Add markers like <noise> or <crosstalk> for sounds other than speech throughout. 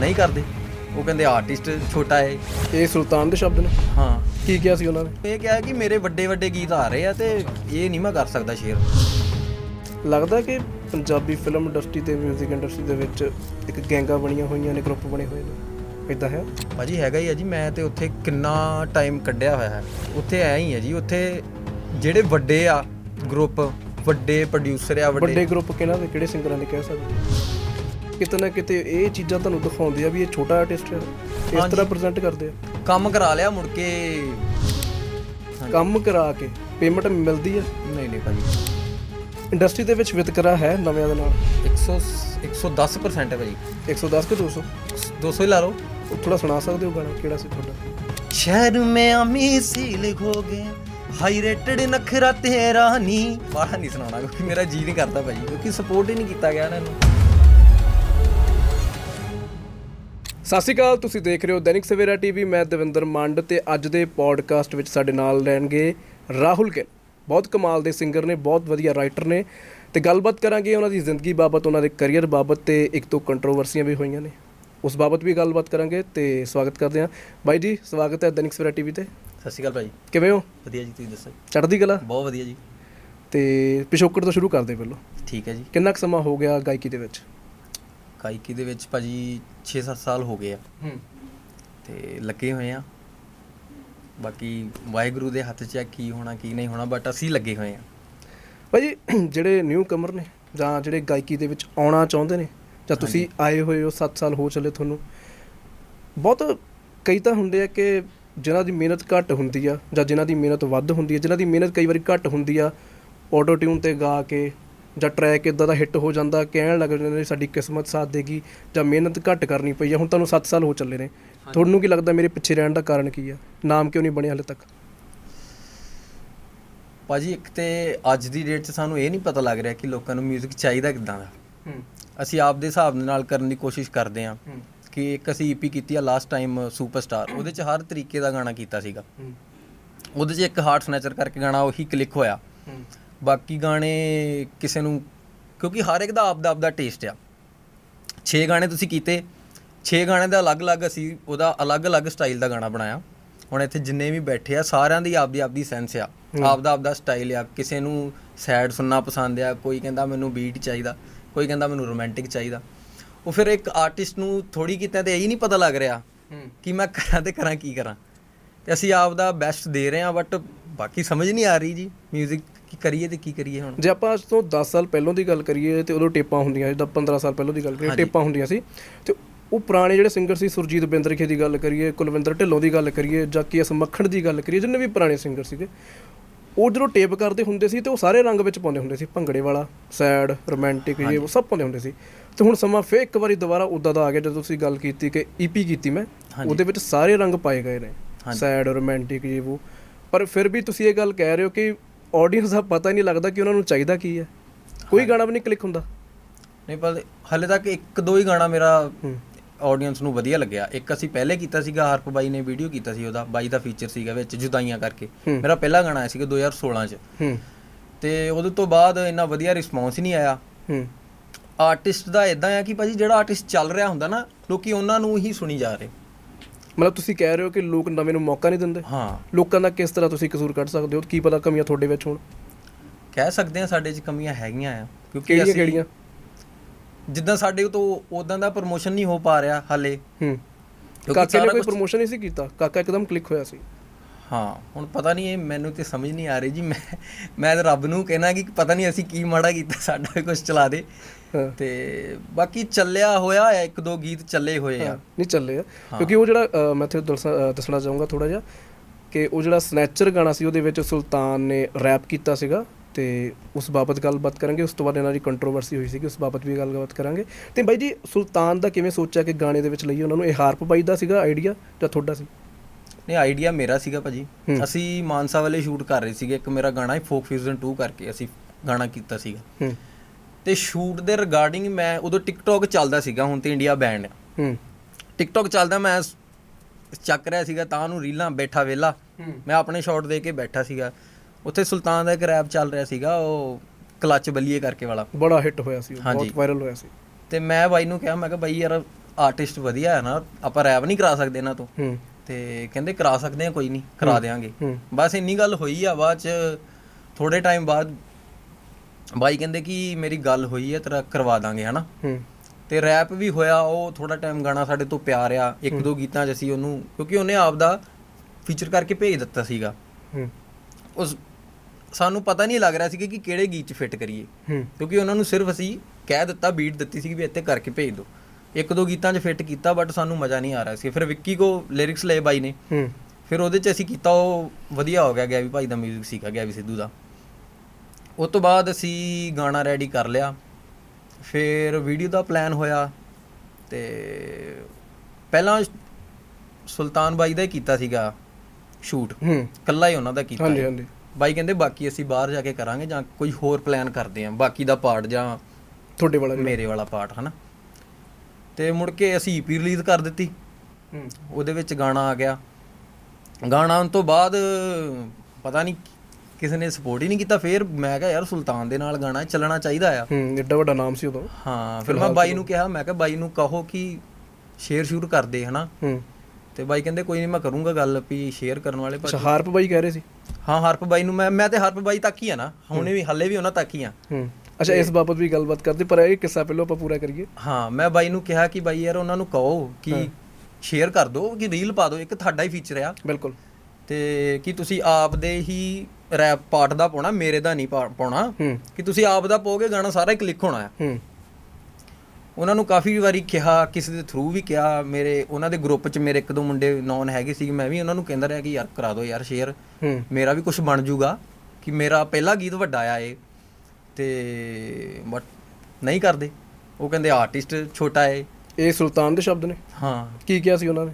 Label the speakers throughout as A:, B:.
A: ਨਹੀਂ ਕਰਦੇ। ਉਹ ਕਹਿੰਦੇ ਆਰਟਿਸਟ ਛੋਟਾ ਹੈ
B: ਇਹ ਸੁਲਤਾਨ ਦੇ ਸ਼ਬਦ ਨੇ?
A: ਹਾਂ।
B: ਕੀ ਕਿਹਾ ਸੀ ਉਹਨਾਂ ਨੇ?
A: ਇਹ ਕਿਹਾ ਕਿ ਮੇਰੇ ਵੱਡੇ ਵੱਡੇ ਗੀਤ ਆ ਰਹੇ ਆ ਤੇ ਇਹ ਨਹੀਂ ਮੈਂ ਕਰ ਸਕਦਾ ਸ਼ੇਅਰ।
B: ਲੱਗਦਾ ਕਿ ਪੰਜਾਬੀ ਫਿਲਮ ਇੰਡਸਟਰੀ ਤੇ 뮤직 ਇੰਡਸਟਰੀ ਦੇ ਵਿੱਚ ਇੱਕ ਗੈਂਗਾ ਬਣੀਆਂ ਹੋਈਆਂ ਨੇ ਗਰੁੱਪ ਬਣੇ ਹੋਏ ਨੇ। ਇਦਾਂ ਹੈ?
A: ਭਾਜੀ ਹੈਗਾ ਹੀ ਆ ਜੀ ਮੈਂ ਤੇ ਉੱਥੇ ਕਿੰਨਾ ਟਾਈਮ ਕੱਢਿਆ ਹੋਇਆ ਹੈ। ਉੱਥੇ ਐ ਹੀ ਆ ਜੀ ਉੱਥੇ ਜਿਹੜੇ ਵੱਡੇ ਆ ਗਰੁੱਪ ਵੱਡੇ ਪ੍ਰੋਡਿਊਸਰ ਆ
B: ਵੱਡੇ
A: ਵੱਡੇ
B: ਗਰੁੱਪ ਕਿਹਨਾਂ ਦੇ ਕਿਹੜੇ ਸਿੰਗਰਾਂ ਦੇ ਕਹਿ ਸਕਦੇ? ਕਿਤੇ ਨਾ ਕਿਤੇ ਇਹ ਚੀਜ਼ਾਂ ਤੁਹਾਨੂੰ ਦਿਖਾਉਂਦੇ ਆ ਵੀ ਇਹ ਛੋਟਾ ਆਰਟਿਸਟ ਹੈ। ਇਸ ਤਰ੍ਹਾਂ ਪ੍ਰੈਜ਼ੈਂਟ ਕਰਦੇ ਆ।
A: ਕੰਮ ਕਰਾ ਲਿਆ ਮੁੜ ਕੇ।
B: ਕੰਮ ਕਰਾ ਕੇ ਪੇਮੈਂਟ ਮਿਲਦੀ ਆ।
A: ਨਹੀਂ ਨਹੀਂ ਭਾਜੀ।
B: ਇੰਡਸਟਰੀ ਦੇ ਵਿੱਚ ਵਿਤਕਰਾ ਹੈ ਨਵਿਆਂ ਦੇ ਨਾਲ?
A: 100 110% ਹੈ ਭਾਜੀ।
B: 110 ਕਿ 200
A: 200 ਹੀ ਲਾ ਲਓ।
B: ਥੋੜਾ ਸੁਣਾ ਸਕਦੇ ਹੋ ਗਾਣਾ ਕਿਹੜਾ ਸੀ ਤੁਹਾਡਾ?
A: ਸ਼ਹਿਰ ਮੈਂ ਆਮੀ ਸੀਲ ਖੋ ਹਾਈ ਰੇਟਡ ਨਖਰਾ ਤੇਰਾ ਨੀ। ਬਾਹਰ ਨਹੀਂ ਸੁਣਾਉਣਾ ਕਿਉਂਕਿ ਮੇਰਾ ਜੀ ਨਹੀਂ ਕਰਦਾ ਭਾਜੀ ਕਿਉਂਕਿ ਸਪੋਰਟ ਹੀ ਨਹੀਂ ਕੀਤਾ ਗਿਆ ਇਹਨਾਂ ਨੂੰ।
B: ਸਤਿ ਸ਼੍ਰੀ ਅਕਾਲ ਤੁਸੀਂ ਦੇਖ ਰਹੇ ਹੋ ਦੈਨਿਕ ਸਵੇਰਾ ਟੀਵੀ। ਮੈਂ ਦਵਿੰਦਰ ਮੰਡ ਤੇ ਅੱਜ ਦੇ ਪੋਡਕਾਸਟ ਵਿੱਚ ਸਾਡੇ ਨਾਲ ਰਹਿਣਗੇ ਰਾਹੁਲ ਗਿੱਲ। ਬਹੁਤ ਕਮਾਲ ਦੇ ਸਿੰਗਰ ਨੇ ਬਹੁਤ ਵਧੀਆ ਰਾਈਟਰ ਨੇ ਤੇ ਗੱਲਬਾਤ ਕਰਾਂਗੇ ਉਹਨਾਂ ਦੀ ਜ਼ਿੰਦਗੀ ਬਾਬਤ ਉਹਨਾਂ ਦੇ ਕੈਰੀਅਰ ਬਾਬਤ ਤੇ ਇੱਕ ਤੋਂ ਕੰਟਰੋਵਰਸੀਆਂ ਵੀ ਹੋਈਆਂ ਨੇ। ਉਸ ਬਾਬਤ ਵੀ ਗੱਲਬਾਤ ਕਰਾਂਗੇ ਤੇ ਸਵਾਗਤ ਕਰਦੇ ਹਾਂ। ਬਾਈ ਜੀ ਸਵਾਗਤ ਹੈ ਦੈਨਿਕ ਸਵੇਰਾ ਟੀਵੀ ਤੇ।
A: ਸਤਿ ਸ਼੍ਰੀ ਅਕਾਲ ਭਾਜੀ
B: ਕਿਵੇਂ ਹੋ?
A: ਵਧੀਆ ਜੀ ਤੁਸੀਂ ਦੱਸੋ?
B: ਚੜ੍ਹਦੀ ਕਲਾ?
A: ਬਹੁਤ ਵਧੀਆ ਜੀ।
B: ਤੇ ਪਿਛੋਕੜ ਤੋਂ ਸ਼ੁਰੂ ਕਰਦੇ ਪਹਿਲਾਂ।
A: ਠੀਕ ਹੈ ਜੀ।
B: ਕਿੰਨਾ ਕੁ ਸਮਾਂ ਹੋ ਗਿਆ ਗਾਇਕੀ ਦੇ ਵਿੱਚ?
A: ਗਾਇਕੀ ਦੇ ਵਿੱਚ ਭਾਜੀ 6-7 ਸਾਲ ਹੋ ਗਏ ਆ।
B: ਹੂੰ।
A: ਤੇ ਲੱਗੇ ਹੋਏ ਆ। ਬਾਕੀ ਵਾਹਿਗੁਰੂ ਦੇ ਹੱਥ 'ਚ ਆ ਕੀ ਹੋਣਾ ਕੀ ਨਹੀਂ ਹੋਣਾ ਬਟ ਅਸੀਂ ਲੱਗੇ ਹੋਏ ਆ।
B: ਭਾਜੀ <clears throat> ਜਿਹੜੇ ਨਿਊ ਕਮਰ ਨੇ ਜਾਂ ਜਿਹੜੇ ਗਾਇਕੀ ਦੇ ਵਿੱਚ ਆਉਣਾ ਚਾਹੁੰਦੇ ਨੇ ਜਾਂ ਤੁਸੀਂ ਆਏ ਹੋਏ ਹੋ 7 ਸਾਲ ਹੋ ਚੱਲੇ ਤੁਹਾਨੂੰ ਬਹੁਤ ਕਈ ਤਾਂ ਹੁੰਦੇ ਆ ਕਿ ਜਿਨ੍ਹਾਂ ਦੀ ਮਿਹਨਤ ਘੱਟ ਹੁੰਦੀ ਆ ਜਾਂ ਜਿਨ੍ਹਾਂ ਦੀ ਮਿਹਨਤ ਵੱਧ ਹੁੰਦੀ ਆ ਜਿਨ੍ਹਾਂ ਦੀ ਮਿਹਨਤ ਕਈ ਵਾਰੀ ਘੱਟ ਹੁੰਦੀ ਆ ਆਟੋ ਟਿਊਨ ਤੇ ਗਾ ਕੇ ਜਾਂ ਟਰੈਕ ਇਦਾਂ ਦਾ ਹਿੱਟ ਹੋ ਜਾਂਦਾ ਕਹਿਣ ਲੱਗ ਜਾਂਦੇ ਸਾਡੀ ਕਿਸਮਤ ਸਾਥ ਦੇਗੀ ਜਾਂ ਮਿਹਨਤ ਘੱਟ ਕਰਨੀ ਪਈ ਆ ਹੁਣ ਤੁਹਾਨੂੰ 7 ਸਾਲ ਹੋ ਚੱਲੇ ਨੇ। ਤੁਹਾਨੂੰ ਕੀ ਲੱਗਦਾ ਮੇਰੇ ਪਿੱਛੇ ਰਹਿਣ ਦਾ ਕਾਰਨ ਕੀ ਆ? ਨਾਮ ਕਿਉਂ ਨਹੀਂ ਬਣਿਆ ਹਲੇ ਤੱਕ?
A: ਭਾਜੀ ਇੱਕ ਤੇ ਅੱਜ ਦੀ ਡੇਟ 'ਚ ਸਾਨੂੰ ਇਹ ਨਹੀਂ ਪਤਾ ਲੱਗ ਰਿਹਾ ਕਿ ਲੋਕਾਂ ਨੂੰ 뮤직 ਚਾਹੀਦਾ ਕਿਦਾਂ ਦਾ। ਅਸੀਂ ਆਪ ਦੇ ਹਿਸਾਬ ਨਾਲ ਕਰਨ ਦੀ ਕੋਸ਼ਿਸ਼ ਕਰਦੇ ਹੂੰ ਕਿ ਇੱਕ ਅਸੀਂ ਈਪੀ ਕੀਤੀ ਆ ਲਾਸਟ ਟਾਈਮ ਸੁਪਰਸਟਾਰ ਉਹਦੇ 'ਚ ਹਰ ਤਰੀਕੇ ਦਾ ਗਾਣਾ ਕੀਤਾ ਸੀਗਾ। ਉਹਦੇ 'ਚ ਇੱਕ ਹਾਰਟ ਸਨੈਚਰ ਕਰਕੇ ਗਾਣਾ ਉਹੀ ਕਲਿੱਕ ਹੋਇਆ। ਬਾਕੀ ਗਾਣੇ ਕਿਸੇ ਨੂੰ ਕਿਉਂਕਿ ਹਰ ਇੱਕ ਦਾ ਆਪ ਦਾ ਆਪ ਦਾ ਟੇਸਟ ਆ। 6 ਗਾਣੇ ਤੁਸੀਂ ਕੀਤੇ 6 ਗਾਣੇ ਦਾ ਅਲੱਗ-ਅਲੱਗ ਅਸੀਂ ਉਹਦਾ ਅਲੱਗ-ਅਲੱਗ ਸਟਾਈਲ ਦਾ ਗਾਣਾ ਬਣਾਇਆ। ਹੁਣ ਇੱਥੇ ਜਿੰਨੇ ਵੀ ਬੈਠੇ ਆ ਸਾਰਿਆਂ ਦੀ ਆਪਦੀ ਆਪਦੀ ਸੈਂਸ ਆ। ਆਪ ਦਾ ਆਪਦਾ ਸਟਾਈਲ ਆ। ਕਿਸੇ ਨੂੰ ਸੈਡ ਸੁਣਨਾ ਪਸੰਦ ਆ ਕੋਈ ਕਹਿੰਦਾ ਮੈਨੂੰ ਬੀਟ ਚਾਹੀਦਾ ਕੋਈ ਕਹਿੰਦਾ ਮੈਨੂੰ ਰੋਮਾਂਟਿਕ ਚਾਹੀਦਾ। ਉਹ ਫਿਰ ਇੱਕ ਆਰਟਿਸਟ ਨੂੰ ਥੋੜੀ ਕੀਤਾ ਤੇ ਇਹੀ ਨਹੀਂ ਪਤਾ ਲੱਗ ਰਿਹਾ ਕਿ ਮੈਂ ਕਰਾਂ ਤੇ ਕਰਾਂ ਕੀ ਕਰਾਂ। ਤੇ ਅਸੀਂ ਆਪ ਦਾ ਬੈਸਟ ਦੇ ਰਹੇ ਹਾਂ ਬਟ ਬਾਕੀ ਸਮਝ ਨਹੀਂ ਆ ਰਹੀ ਜੀ 뮤직 ਕੀ ਕਰੀਏ ਤੇ ਕੀ ਕਰੀਏ ਹੁਣ?
B: ਜੇ ਆਪਾਂ ਅੱਜ ਤੋਂ 10 ਸਾਲ ਪਹਿਲਾਂ ਦੀ ਗੱਲ ਕਰੀਏ ਤੇ ਉਦੋਂ ਟੇਪਾਂ ਹੁੰਦੀਆਂ ਜਿੱਦਾਂ 15 ਸਾਲ ਪਹਿਲਾਂ ਦੀ ਗੱਲ ਕਰੀਏ। ਟੇਪਾਂ ਹੁੰਦੀਆਂ ਸੀ। ਤੇ ਉਹ ਪੁਰਾਣੇ ਜਿਹੜੇ ਸਿੰਗਰ ਸੀ ਸੁਰਜੀਤ ਬਿੰਦਰਖੇ ਦੀ ਗੱਲ ਕਰੀਏ ਕੁਲਵਿੰਦਰ ਢਿੱਲੋਂ ਦੀ ਗੱਲ ਕਰੀਏ ਜਾਂ ਕੀ ਅਸ ਮੱਖਣ ਦੀ ਗੱਲ ਕਰੀਏ ਜਿੰਨੇ ਵੀ ਪੁਰਾਣੇ ਸਿੰਗਰ ਸੀਗੇ ਉਹ ਜਦੋਂ ਟੇਪ ਕਰਦੇ ਹੁੰਦੇ ਸੀ ਤੇ ਉਹ ਸਾਰੇ ਰੰਗ ਵਿੱਚ ਪਾਉਂਦੇ ਹੁੰਦੇ ਸੀ। ਭੰਗੜੇ ਵਾਲਾ ਸੈਡ ਰੋਮਾਂਟਿਕ ਇਹ ਉਹ ਸਭ ਪਾਉਂਦੇ ਹੁੰਦੇ ਸੀ। ਤੇ ਹੁਣ ਸਮਾਂ ਫੇਰ ਇੱਕ ਵਾਰੀ ਦੁਬਾਰਾ ਉਦਾਂ ਦਾ ਆ ਗਿਆ ਜਦੋਂ ਤੁਸੀਂ ਗੱਲ ਕੀਤੀ ਕਿ ਈਪੀ ਕੀਤੀ ਮੈਂ। ਉਹਦੇ ਵਿੱਚ ਸਾਰੇ ਰੰਗ ਪਾਏ ਗਏ ਨੇ। ਸੈਡ ਰੋਮਾਂਟਿਕ ਇਹ ਉਹ ਪਰ ਫਿਰ ਵੀ ਤੁਸੀਂ ਇਹ ਗੱਲ ਕਹਿ ਰਹੇ ਹੋ ਕਿ ਆਡੀਅנס ਦਾ ਪਤਾ ਹੀ ਨਹੀਂ ਲੱਗਦਾ ਕਿ ਉਹਨਾਂ ਨੂੰ ਚਾਹੀਦਾ ਕੀ ਹੈ। ਕੋਈ ਗਾਣਾ ਵੀ ਨਹੀਂ ਕਲਿੱਕ ਹੁੰਦਾ।
A: ਨਹੀਂ ਪਰ ਹਲੇ ਤੱਕ ਇੱਕ ਦੋ ਹੀ ਗਾਣਾ ਮੇਰਾ ਆਡੀਅנס ਨੂੰ ਵਧੀਆ ਲੱਗਿਆ। ਇੱਕ ਅਸੀਂ ਪਹਿਲੇ ਕੀਤਾ ਸੀਗਾ ਹਰਪ ਬਾਈ ਨੇ ਵੀਡੀਓ ਕੀਤਾ ਸੀ ਉਹਦਾ ਬਾਈ ਦਾ ਫੀਚਰ ਸੀਗਾ ਵਿੱਚ ਜੁਦਾਈਆਂ ਕਰਕੇ। ਮੇਰਾ ਪਹਿਲਾ ਗਾਣਾ ਆਇਆ ਸੀਗਾ 2016 ਚ। ਤੇ ਉਹਦੇ ਤੋਂ ਬਾਅਦ ਇੰਨਾ ਵਧੀਆ ਰਿਸਪੌਂਸ ਹੀ ਨਹੀਂ ਆਇਆ। ਆਰਟਿਸਟ ਦਾ ਇਦਾਂ ਆ ਕਿ ਭਾਜੀ ਜਿਹੜਾ ਆਰਟਿਸਟ ਚੱਲ ਰਿਹਾ ਹੁੰਦਾ ਨਾ ਲੋਕੀ ਉਹਨਾਂ ਨੂੰ ਹੀ ਸੁਣੀ ਜਾ ਰਹੇ।
B: ਮਤਲਬ ਤੁਸੀਂ ਕਹਿ ਰਹੇ ਹੋ ਕਿ ਲੋਕ ਨਵੇਂ ਨੂੰ ਮੌਕਾ ਨਹੀਂ ਦਿੰਦੇ?
A: ਹਾਂ।
B: ਲੋਕਾਂ ਦਾ ਕਿਸ ਤਰ੍ਹਾਂ ਤੁਸੀਂ ਕਸੂਰ ਕੱਢ ਸਕਦੇ ਹੋ? ਕੀ ਪਤਾ ਕਮੀਆਂ ਤੁਹਾਡੇ ਵਿੱਚ ਹੋਣ?
A: ਕਹਿ ਸਕਦੇ ਆ ਸਾਡੇ 'ਚ ਕਮੀਆਂ ਹੈਗੀਆਂ ਆ ਕਿਉਂਕਿ ਅਸੀਂ
B: ਕਿਹੜੀਆਂ?
A: ਜਿੱਦਾਂ ਸਾਡੇ ਤੋਂ ਉਦਾਂ ਦਾ ਪ੍ਰਮੋਸ਼ਨ ਨਹੀਂ ਹੋ ਪਾ ਰਿਹਾ ਹਾਲੇ।
B: ਹੂੰ। ਕਾਕੇ ਨੇ ਕੋਈ ਪ੍ਰੋਮੋਸ਼ਨ ਨਹੀਂ ਸੀ ਕੀਤਾ? ਕਾਕਾ ਇੱਕਦਮ ਕਲਿੱਕ ਹੋਇਆ ਸੀ।
A: ਹਾਂ ਹੁਣ ਪਤਾ ਨਹੀਂ ਇਹ ਮੈਨੂੰ ਤੇ ਸਮਝ ਨਹੀਂ ਆ ਰਹੀ ਜੀ। ਮੈਂ ਮੈਂ ਤਾਂ ਰੱਬ ਨੂੰ ਕਹਿਣਾ ਕਿ ਪਤਾ ਨਹੀਂ ਅਸੀਂ ਕੀ ਮਾੜਾ ਕੀਤਾ ਸਾਡਾ ਕੁਝ ਚਲਾ ਦੇ। ਤੇ ਬਾਕੀ ਚੱਲਿਆ ਹੋਇਆ ਆ ਇੱਕ ਦੋ ਗੀਤ ਚੱਲੇ ਹੋਏ ਆ।
B: ਨਹੀਂ ਚੱਲੇ ਆ। ਕਿਉਂਕਿ ਉਹ ਜਿਹੜਾ ਮੈਂ ਤੇ ਦੱਸਣਾ ਚਾਹੂੰਗਾ ਥੋੜਾ ਜਿਹਾ ਕਿ ਉਹ ਜਿਹੜਾ ਸਨੈਚਰ ਗਾਣਾ ਸੀ ਉਹਦੇ ਵਿੱਚ ਸੁਲਤਾਨ ਨੇ ਰੈਪ ਕੀਤਾ ਸੀਗਾ ਤੇ ਉਸ ਬਾਬਤ ਗੱਲਬਾਤ ਕਰਾਂਗੇ। ਉਸ ਤੋਂ ਬਾਅਦ ਇਹਨਾਂ ਦੀ ਕੰਟਰੋਵਰਸੀ ਹੋਈ ਸੀਗੀ ਉਸ ਬਾਬਤ ਵੀ ਗੱਲਬਾਤ ਕਰਾਂਗੇ। ਤੇ ਬਾਈ ਜੀ ਸੁਲਤਾਨ ਦਾ ਕਿਵੇਂ ਸੋਚਿਆ ਕਿ ਗਾਣੇ ਦੇ ਵਿੱਚ ਲਈਏ ਉਹਨਾਂ ਨੂੰ? ਇਹ ਹਾਰਪ ਬਾਈ ਦਾ ਸੀਗਾ ਆਈਡੀਆ ਜਾਂ ਤੁਹਾਡਾ ਸੀ?
A: ਨਹੀਂ ਆਈਡੀਆ ਮੇਰਾ ਸੀਗਾ ਭਾਜੀ।
B: ਹੂੰ।
A: ਅਸੀਂ ਮਾਨਸਾ ਵਾਲੇ ਸ਼ੂਟ ਕਰ ਰਹੇ ਸੀਗੇ। ਇੱਕ ਮੇਰਾ ਗਾਣਾ ਹੈ ਫੋਕ ਫਿਊਜ਼ਨ 2 ਕਰਕੇ ਅਸੀਂ ਗਾਣਾ ਕੀਤਾ ਸੀਗਾ।
B: ਹੂੰ।
A: ਤੇ ਸ਼ੂਟ ਦੇ ਰਿਗਾਰਡਿੰਗ ਮੈਂ ਉਦੋਂ ਟਿਕਟੌਕ ਚੱਲਦਾ ਸੀਗਾ ਹੁਣ ਤੇ ਇੰਡੀਆ ਬੈਂਡ
B: ਹੂੰ।
A: ਟਿਕਟੌਕ ਚੱਲਦਾ ਮੈਂ ਚੱਕ ਰਿਹਾ ਸੀਗਾ ਤਾਂ ਉਹਨੂੰ ਰੀਲਾਂ ਬੈਠਾ ਵੇਲਾ। ਮੈਂ ਆਪਣੇ ਸ਼ਾਟ ਦੇ ਕੇ ਬੈਠਾ ਸੀਗਾ। ਉੱਥੇ ਸੁਲਤਾਨ ਦਾ ਇੱਕ ਰੈਪ ਚੱਲ ਰਿਹਾ ਸੀਗਾ ਉਹ ਕਲੱਚ ਬੱਲੀਏ ਕਰਕੇ ਵਾਲਾ।
B: ਬੜਾ ਹਿੱਟ ਹੋਇਆ ਸੀ। ਬਹੁਤ ਵਾਇਰਲ ਹੋਇਆ ਸੀ।
A: ਤੇ ਮੈਂ ਬਾਈ ਨੂੰ ਕਿਹਾ ਮੈਂ ਕਿਹਾ ਬਾਈ ਯਾਰ ਆਰਟਿਸਟ ਵਧੀਆ ਹੈ ਨਾ ਆਪਾਂ ਰੈਪ ਨਹੀਂ ਕਰਾ ਸਕਦੇ ਇਹਨਾਂ ਤੋਂ। ਤੇ ਕਹਿੰਦੇ ਕਰਾ ਸਕਦੇ ਆ ਕੋਈ ਨਹੀਂ ਕਰਾ ਦੇਾਂਗੇ ਬਸ ਇੰਨੀ ਗੱਲ ਹੋਈ ਆ ਬਾਅਦ ਚ ਥੋੜੇ ਟਾਈਮ ਬਾਅਦ ਬਾਈ ਕਹਿੰਦੇ ਕਿ ਮੇਰੀ ਗੱਲ ਹੋਈ ਹੈ ਤੇਰਾ ਕਰਵਾ ਦਾਂਗੇ ਹਨਾ? ਤੇ ਰੈਪ ਵੀ ਹੋਇਆ ਉਹ ਥੋੜਾ ਟਾਈਮ ਗਾਣਾ ਸਾਡੇ ਤੋਂ ਪਿਆ ਰਿਹਾ ਇੱਕ ਦੋ ਗੀਤਾਂ 'ਚ ਅਸੀਂ ਉਹਨੂੰ ਕਿਉਂਕਿ ਉਹਨੇ ਆਪ ਦਾ ਫੀਚਰ ਕਰਕੇ ਭੇਜ ਦਿੱਤਾ ਸੀਗਾ। ਉਸ ਸਾਨੂੰ ਪਤਾ ਨਹੀਂ ਲੱਗ ਰਿਹਾ ਸੀ ਕਿ ਕਿਹੜੇ ਗੀਤ 'ਚ ਫਿੱਟ ਕਰੀਏ। ਕਿਉਂਕਿ ਉਹਨਾਂ ਨੂੰ ਸਿਰਫ ਅਸੀਂ ਕਹਿ ਦਿੱਤਾ ਬੀਟ ਦਿੱਤੀ ਸੀ ਵੀ ਇੱਥੇ ਕਰਕੇ ਭੇਜ ਦਿਓ। ਇੱਕ ਦੋ ਗੀਤਾਂ 'ਚ ਫਿੱਟ ਕੀਤਾ ਬਟ ਸਾਨੂੰ ਮਜ਼ਾ ਨਹੀਂ ਆ ਰਿਹਾ ਸੀ। ਫਿਰ ਵਿੱਕੀ ਕੋ ਲਿਰਿਕਸ ਲਏ ਬਾਈ ਨੇ। ਫਿਰ ਉਹਦੇ 'ਚ ਅਸੀਂ ਕੀਤਾ ਉਹ ਵਧੀਆ ਹੋ ਗਿਆ ਗਿਆ ਵੀ ਭਾਈ ਦਾ 뮤직 ਸੀਗਾ ਗਿਆ ਵੀ ਸਿੱਧੂ ਦਾ। ਉਸ ਤੋਂ ਬਾਅਦ ਅਸੀਂ ਗਾਣਾ ਰੈਡੀ ਕਰ ਲਿਆ। ਫਿਰ ਵੀਡੀਓ ਦਾ ਪਲਾਨ ਹੋਇਆ ਤੇ ਪਹਿਲਾਂ ਸੁਲਤਾਨ ਬਾਈ ਦਾ ਹੀ ਕੀਤਾ ਸੀਗਾ ਸ਼ੂਟ
B: ਹੂੰ।
A: ਕੱਲਾ ਹੀ ਉਹਨਾਂ ਦਾ ਕੀਤਾ
B: ਹਾਂਜੀ ਹਾਂਜੀ।
A: ਬਾਈ ਕਹਿੰਦੇ ਬਾਕੀ ਅਸੀਂ ਬਾਹਰ ਜਾ ਕੇ ਕਰਾਂਗੇ ਜਾਂ ਕੋਈ ਹੋਰ ਪਲਾਨ ਕਰਦੇ ਆਂ ਬਾਕੀ ਦਾ ਪਾਰਟ ਜਾਂ
B: ਤੁਹਾਡੇ ਵਾਲਾ
A: ਮੇਰੇ ਵਾਲਾ ਪਾਰਟ ਹਨਾ। ਤੇ ਮੁੜ ਕੇ ਅਸੀਂ ਈਪੀ ਰਿਲੀਜ਼ ਕਰ ਦਿੱਤੀ।
B: ਹੂੰ।
A: ਉਹਦੇ ਵਿੱਚ ਗਾਣਾ ਆ ਗਿਆ। ਗਾਣਾ ਆਉਣ ਤੋਂ ਬਾਅਦ ਪਤਾ ਨਹੀਂ ਕਿਸੇ ਨੇ ਸਪੋਰਟ ਹੀ ਨਹੀਂ ਕੀਤਾ ਫਿਰ ਮੈਂ ਕਿਹਾ ਯਾਰ ਸੁਲਤਾਨ ਦੇ ਨਾਲ ਗਾਣਾ ਚੱਲਣਾ ਚਾਹੀਦਾ ਆ।
B: ਹੂੰ ਏਡਾ ਵੱਡਾ ਨਾਮ ਸੀ ਉਦੋਂ।
A: ਹਾਂ ਫਿਰ ਮੈਂ ਬਾਈ ਨੂੰ ਕਿਹਾ ਮੈਂ ਕਿਹਾ ਬਾਈ ਨੂੰ ਕਹੋ ਕਿ ਸ਼ੇਅਰ ਸ਼ੂਟ ਕਰਦੇ ਹਨਾ।
B: ਹੂੰ।
A: ਤੇ ਬਾਈ ਕਹਿੰਦੇ ਕੋਈ ਨਹੀਂ ਮੈਂ ਕਰੂੰਗਾ ਗੱਲ ਵੀ ਸ਼ੇਅਰ ਕਰਨ ਵਾਲੇ ਪਰ
B: ਹਾਰਪ ਬਾਈ ਕਹਿ ਰਹੇ ਸੀ?
A: ਹਾਂ ਹਰਪ ਬਾਈ ਨੂੰ ਮੈਂ ਮੈਂ ਤੇ ਹਰਪ ਬਾਈ ਤੱਕ ਹੀ ਆ ਨਾ। ਹੁਣੇ ਵੀ ਹੱਲੇ ਵੀ ਉਹਨਾਂ ਤੱਕ ਹੀ ਆ।
B: ਹੂੰ। ਅੱਛਾ ਇਸ ਬਾਬਤ ਵੀ ਗੱਲਬਾਤ ਕਰਦੇ ਪਰ ਇਹ ਕਿੱਸਾ ਪਹਿਲਾਂ ਆਪਾਂ ਪੂਰਾ ਕਰੀਏ।
A: ਹਾਂ ਮੈਂ ਬਾਈ ਨੂੰ ਕਿਹਾ ਕਿ ਬਾਈ ਯਾਰ ਉਹਨਾਂ ਨੂੰ ਕਹੋ ਕਿ ਸ਼ੇਅਰ ਕਰ ਦਿਓ ਕਿ ਰੀਲ ਪਾ ਦਿਓ ਇੱਕ ਤੁਹਾਡਾ ਹੀ ਫੀਚਰ ਆ।
B: ਬਿਲਕੁਲ।
A: ਤੇ ਕਿ ਤੁਸੀਂ ਆਪ ਦੇ ਹੀ ਰੈਪ ਪਾਰਟ ਦਾ ਪਾਉਣਾ ਮੇਰੇ ਦਾ ਨਹੀਂ ਪਾਉਣਾ। ਕਿ ਤੁਸੀਂ ਆਪ ਦਾ ਪਾਓਗੇ ਗਾਣਾ ਸਾਰਾ ਹੀ ਕਲਿੱਕ ਹੋਣਾ
B: ਹੂੰ।
A: ਉਹਨਾਂ ਨੂੰ ਕਾਫੀ ਵਾਰੀ ਕਿਹਾ ਕਿਸੇ ਦੇ ਥਰੂ ਵੀ ਕਿਹਾ ਮੇਰੇ ਉਹਨਾਂ ਦੇ ਗਰੁੱਪ 'ਚ ਮੇਰੇ ਇੱਕ ਦੋ ਮੁੰਡੇ ਨੌਨ ਹੈਗੇ ਸੀ ਮੈਂ ਵੀ ਉਹਨਾਂ ਨੂੰ ਕਹਿੰਦਾ ਰਿਹਾ ਕਿ ਯਾਰ ਕਰਾ ਦਿਓ ਯਾਰ ਸ਼ੇਅਰ ਮੇਰਾ ਵੀ ਕੁਝ ਬਣ ਜੂਗਾ ਕਿ ਮੇਰਾ ਪਹਿਲਾ ਗੀਤ ਵੱਡਾ ਆ ਇਹ। ਤੇ ਬਟ ਨਹੀਂ ਕਰਦੇ। ਉਹ ਕਹਿੰਦੇ ਆਰਟਿਸਟ ਛੋਟਾ ਹੈ
B: ਇਹ ਸੁਲਤਾਨ ਦੇ ਸ਼ਬਦ ਨੇ?
A: ਹਾਂ।
B: ਕੀ ਕਿਹਾ ਸੀ ਉਹਨਾਂ ਨੇ?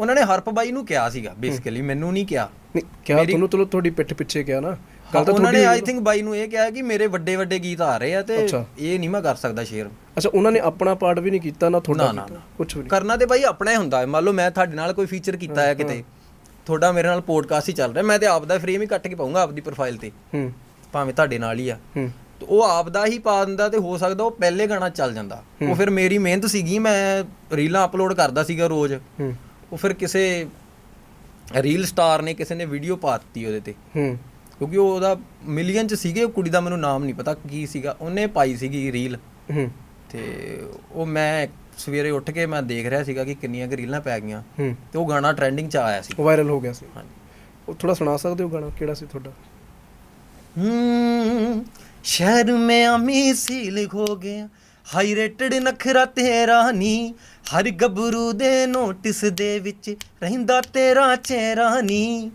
A: ਉਹਨਾਂ ਨੇ ਹਰਪ ਬਾਈ ਨੂੰ ਕਿਹਾ ਸੀਗਾ ਬੇਸਿਕਲੀ ਮੈਨੂੰ ਨਹੀਂ ਕਿਹਾ।
B: ਨਹੀਂ ਕਿਹਾ ਤੁਹਾਨੂੰ ਚਲੋ ਤੁਹਾਡੀ ਪਿੱਠ ਪਿੱਛੇ ਕਿਹਾ ਨਾ। ਗੱਲ ਤਾਂ
A: ਉਹਨਾਂ ਨੇ ਆਈ ਥਿੰਕ ਬਾਈ ਨੂੰ ਇਹ ਕਿਹਾ ਕਿ ਮੇਰੇ ਵੱਡੇ ਵੱਡੇ ਗੀਤ ਆ ਰਹੇ ਆ ਤੇ। ਇਹ ਨਹੀਂ ਮੈਂ ਕਰ ਸਕਦਾ ਸ਼ੇਅਰ।
B: ਅੱਛਾ ਉਹਨਾਂ ਨੇ ਆਪਣਾ ਪਾਰਟ ਵੀ ਨਹੀਂ ਕੀਤਾ ਨਾ ਤੁਹਾਡਾ ਕੀਤਾ? ਕੁਝ ਵੀ ਨਹੀਂ।
A: ਕਰਨਾ ਤੇ ਬਾਈ ਆਪਣਾ ਹੀ ਹੁੰਦਾ ਹੈ। ਮੰਨ ਲਓ ਮੈਂ ਤੁਹਾਡੇ ਨਾਲ ਕੋਈ ਫੀਚਰ ਕੀਤਾ ਹੈ ਕਿਤੇ। ਤੁਹਾਡਾ ਮੇਰੇ ਨਾਲ ਪੋਡਕਾਸਟ ਹੀ ਚੱਲ ਰਿਹਾ। ਮੈਂ ਤੇ ਆਪ ਦਾ ਫਰੇਮ ਹੀ ਕੱਟ ਕੇ ਪਾਉਂਗਾ ਆਪਦੀ ਪ੍ਰੋਫਾਈਲ ਤੇ।
B: ਹੂੰ।
A: ਭਾਵੇਂ ਤੁਹਾਡੇ ਨਾਲ ਹੀ ਆ।
B: ਹੂੰ।
A: ਤੇ ਉਹ ਆਪ ਦਾ ਹੀ ਪਾ ਦਿੰਦਾ ਤੇ ਹੋ ਸਕਦਾ ਉਹ ਪਹਿਲੇ ਗਾਣਾ ਚੱਲ ਜਾਂਦਾ। ਉਹ ਫਿਰ ਮੇਰੀ ਮਿਹਨਤ ਸੀਗੀ। ਮੈਂ ਰੀਲਾਂ ਅਪਲੋਡ ਕਰਦਾ ਸੀਗਾ ਰੋਜ਼।
B: ਹੂੰ।
A: ਉਹ ਫਿਰ ਕਿਸੇ ਰੀਲ ਸਟਾਰ ਨੇ ਕਿਸੇ ਨੇ ਵੀਡੀਓ ਪਾ ਦਿੱਤੀ ਉਹਦੇ ਤੇ।
B: ਹੂੰ।
A: ਕਿਉਂਕਿ ਉਹ ਉਹਦਾ ਮਿਲੀਅਨ ਚ ਸੀਗੇ ਉਹ ਕੁੜੀ ਦਾ ਮੈਨੂੰ ਨਾਮ ਨਹੀਂ ਪਤਾ ਕੀ ਸੀਗਾ। ਉਹਨੇ ਪਾਈ ਸੀਗੀ ਰੀਲ
B: ਹੂੰ।
A: ਤੇ ਉਹ ਮੈਂ ਸਵੇਰੇ ਉੱਠ ਕੇ ਮੈਂ ਦੇਖ ਰਿਹਾ ਸੀਗਾ ਕਿ ਕਿੰਨੀਆਂ ਕੁ ਰੀਲਾਂ ਪੈ ਗਈਆਂ।
B: ਹੂੰ।
A: ਤੇ ਉਹ ਗਾਣਾ ਟ੍ਰੈਂਡਿੰਗ ਚ ਆਇਆ ਸੀ।
B: ਵਾਇਰਲ ਹੋ ਗਿਆ ਸੀ।
A: ਹਾਂਜੀ।
B: ਉਹ ਥੋੜਾ ਸੁਣਾ ਸਕਦੇ ਹੋ ਗਾਣਾ? ਕਿਹੜਾ ਸੀ ਤੁਹਾਡਾ?
A: ਹੂੰ ਸ਼ਹਿਰ ਮੈਂ ਅਮੀ ਸੀਲ ਹੋ ਗਿਆ। ਹਾਈ ਰੇਟਡ ਨਖਰਾ ਤੇਰਾ ਨੀ ਹਰ ਗੱਭਰੂ ਦੇ ਨੋਟਿਸ ਦੇ ਵਿੱਚ ਰਹਿੰਦਾ ਤੇਰਾ ਚਿਹਰਾ ਨੀ।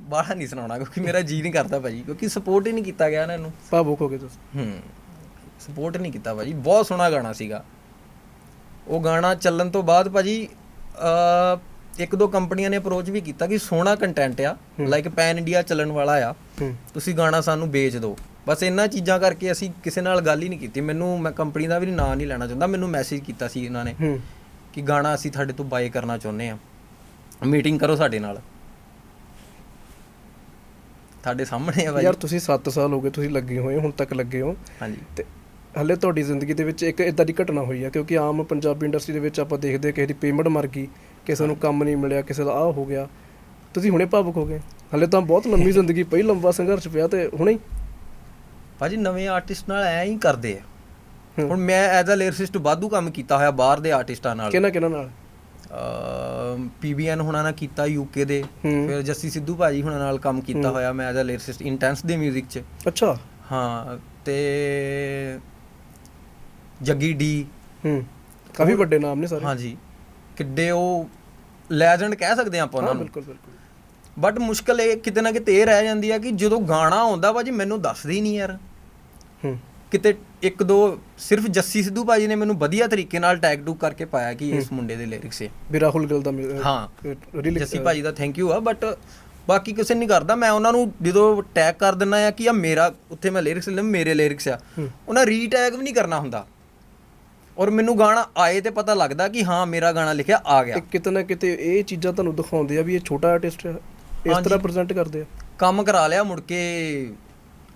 A: ਬਾਹਰ ਨਹੀਂ ਸੁਣਾਉਣਾ ਕਿਉਂਕਿ ਮੇਰਾ ਜੀ ਨਹੀਂ ਕਰਦਾ ਭਾਜੀ ਕਿਉਂਕਿ ਸਪੋਰਟ ਹੀ ਨਹੀਂ ਕੀਤਾ ਗਿਆ ਨਾ ਇਹਨੂੰ।
B: ਭਾਵੁਕ ਹੋ ਗਏ ਤੁਸੀਂ।
A: ਹੂੰ ਸਪੋਰਟ ਨਹੀਂ ਕੀਤਾ ਭਾਜੀ ਬਹੁਤ ਸੋਹਣਾ ਗਾਣਾ ਸੀਗਾ। ਉਹ ਗਾਣਾ ਚੱਲਣ ਤੋਂ ਬਾਅਦ ਭਾਜੀ ਅ ਇੱਕ ਦੋ ਕੰਪਨੀਆਂ ਨੇ ਅਪਰੋਚ ਵੀ ਕੀਤਾ ਕਿ ਸੋਹਣਾ ਕੰਟੈਂਟ ਆ ਲਾਈਕ ਪੈਨ ਇੰਡੀਆ ਚੱਲਣ ਵਾਲਾ ਆ। ਤੁਸੀਂ ਗਾਣਾ ਸਾਨੂੰ ਵੇਚ ਦਿਓ। ਬਸ ਇਹਨਾਂ ਚੀਜ਼ਾਂ ਕਰਕੇ ਅਸੀਂ ਕਿਸੇ ਨਾਲ ਗੱਲ ਹੀ ਨਹੀਂ ਕੀਤੀ। ਮੈਨੂੰ ਮੈਂ ਕੰਪਨੀ ਦਾ ਵੀ ਨਾਂ ਨਹੀਂ ਲੈਣਾ ਚਾਹੁੰਦਾ। ਮੈਨੂੰ ਮੈਸੇਜ ਕੀਤਾ ਸੀ ਇਹਨਾਂ ਨੇ
B: ਹੂੰ।
A: ਕਿ ਗਾਣਾ ਅਸੀਂ ਤੁਹਾਡੇ ਤੋਂ ਬਾਏ ਕਰਨਾ ਚਾਹੁੰਦੇ ਆ ਮੀਟਿੰਗ ਕਰੋ ਸਾਡੇ ਨਾਲ। ਤੁਹਾਡੇ ਸਾਹਮਣੇ ਆ ਭਾਈ
B: ਯਾਰ ਤੁਸੀਂ 7 ਸਾਲ ਹੋ ਗਏ ਤੁਸੀਂ ਲੱਗੇ ਹੋਏ ਹੁਣ ਤੱਕ ਲੱਗੇ ਹੋ।
A: ਹਾਂਜੀ।
B: ਤੇ ਹਲੇ ਤੁਹਾਡੀ ਜ਼ਿੰਦਗੀ ਦੇ ਵਿੱਚ ਇੱਕ ਇਦਾਂ ਦੀ ਘਟਨਾ ਹੋਈ ਹੈ ਕਿਉਂਕਿ ਆਮ ਪੰਜਾਬੀ ਇੰਡਸਟਰੀ ਦੇ ਵਿੱਚ ਆਪਾਂ ਦੇਖਦੇ ਹਾਂ ਕਿਸੇ ਦੀ ਪੇਮੈਂਟ ਮਰ ਗਈ ਕਿਸੇ ਨੂੰ ਕੰਮ ਨਹੀਂ ਮਿਲਿਆ ਕਿਸੇ ਦਾ ਆਹ ਹੋ ਗਿਆ। ਤੁਸੀਂ ਹੁਣੇ ਭਾਵੁਕ ਹੋ ਗਏ। ਹਲੇ ਤਾਂ ਬਹੁਤ ਲੰਮੀ <laughs> ਜ਼ਿੰਦਗੀ ਪਈ ਲੰਬਾ ਸੰਘਰਸ਼ ਪਿਆ ਤੇ ਹੁਣੇ
A: ਭਾਜੀ ਨਵੇਂ ਆਰਟਿਸਟ ਨਾਲ ਐਂ ਹੀ ਕਰਦੇ ਆ। ਹੁਣ ਮੈਂ ਐਜ਼ ਅ ਲਿਰਿਸਟ ਵਾਧੂ ਕੰਮ ਕੀਤਾ ਹੋਇਆ ਬਾਹਰ ਦੇ ਆਰਟਿਸਟਾਂ ਨਾਲ।
B: ਕਿਹਨਾਂ ਕਿਹਨਾਂ ਨਾਲ?
A: ਪੀਬੀਐਨ ਹੁਣਾਂ ਨਾਲ ਕੀਤਾ ਯੂਕੇ ਦੇ। ਫਿਰ ਜੱਸੀ ਸਿੱਧੂ ਭਾਜੀ ਹੁਣਾਂ ਨਾਲ ਕੰਮ ਕੀਤਾ ਹੋਇਆ ਮੈਂ ਐਜ਼ ਅ ਲਿਰਿਸਟ ਇੰਟੈਂਸ ਦੇ 뮤직 'ਚ।
B: ਅੱਛਾ।
A: ਹਾਂ ਤੇ ਜੱਗੀ ਡੀ।
B: ਹੂੰ। ਕਾਫੀ ਵੱਡੇ ਨਾਮ ਨੇ ਸਾਰੇ।
A: ਹਾਂਜੀ। ਕਿੱਡੇ ਉਹ ਲੈਜੈਂਡ ਕਹਿ ਸਕਦੇ ਆਪਾਂ ਉਹਨਾਂ ਨੂੰ।
B: ਬਿਲਕੁਲ ਬਿਲਕੁਲ।
A: ਬਟ ਮੁਸ਼ਕਲ ਇਹ ਕਿਤੇ ਨਾ ਕਿਤੇ ਇਹ ਰਹਿ ਜਾਂਦੀ ਆ ਕਿ ਜਦੋਂ ਗਾਣਾ ਆਉਂਦਾ ਭਾਜੀ ਮੈਨੂੰ ਦੱਸਦੇ ਹੀ ਨਹੀਂ ਯਾਰ। ਕਿਤੇ ਇੱਕ ਦੋ ਸਿਰਫ ਜੱਸੀ ਸਿੱਧੂ ਭਾਜੀ ਨੇ ਮੈਨੂੰ ਵਧੀਆ ਤਰੀਕੇ ਨਾਲ ਟੈਗ ਟੂ ਕਰਕੇ ਪਾਇਆ ਕਿ ਇਸ ਮੁੰਡੇ ਦੇ ਲਿਰਿਕਸ ਹੈ
B: ਵੀ ਰਾਹੁਲ ਗਿੱਲ ਦਾ
A: ਹਾਂ। ਜੱਸੀ ਭਾਜੀ ਦਾ ਥੈਂਕ ਯੂ ਆ ਬਟ ਬਾਕੀ ਕਿਸੇ ਨਹੀਂ ਕਰਦਾ। ਮੈਂ ਉਹਨਾਂ ਨੂੰ ਜਦੋਂ ਟੈਗ ਕਰ ਦਿੰਨਾ ਆ ਕਿ ਆ ਮੇਰਾ ਉੱਥੇ ਮੈਂ ਲਿਰਿਕਸ ਲਿਖਦਾ ਮੇਰੇ ਲਿਰਿਕਸ ਆ। ਉਹਨਾਂ ਰੀਟੈਗ ਵੀ ਨਹੀਂ ਕਰਨਾ ਹੁੰਦਾ। ਔਰ ਮੈਨੂੰ ਗਾਣਾ ਆਏ ਤੇ ਪਤਾ ਲੱਗਦਾ ਕਿ ਹਾਂ ਮੇਰਾ ਗਾਣਾ ਲਿਖਿਆ ਆ ਗਿਆ।
B: ਇਹ ਕਿਤੇ ਨਾ ਕਿਤੇ ਇਹ ਚੀਜ਼ਾਂ ਤੁਹਾਨੂੰ ਦਿਖਾਉਂਦੇ ਆ ਵੀ ਇਹ ਛੋਟਾ ਆਰਟਿਸਟ ਹੈ ਇਸ ਤਰ੍ਹਾਂ ਪ੍ਰੈਜ਼ੈਂਟ ਕਰਦੇ ਆ।
A: ਕੰਮ ਕਰਾ ਲਿਆ ਮੁੜ ਕੇ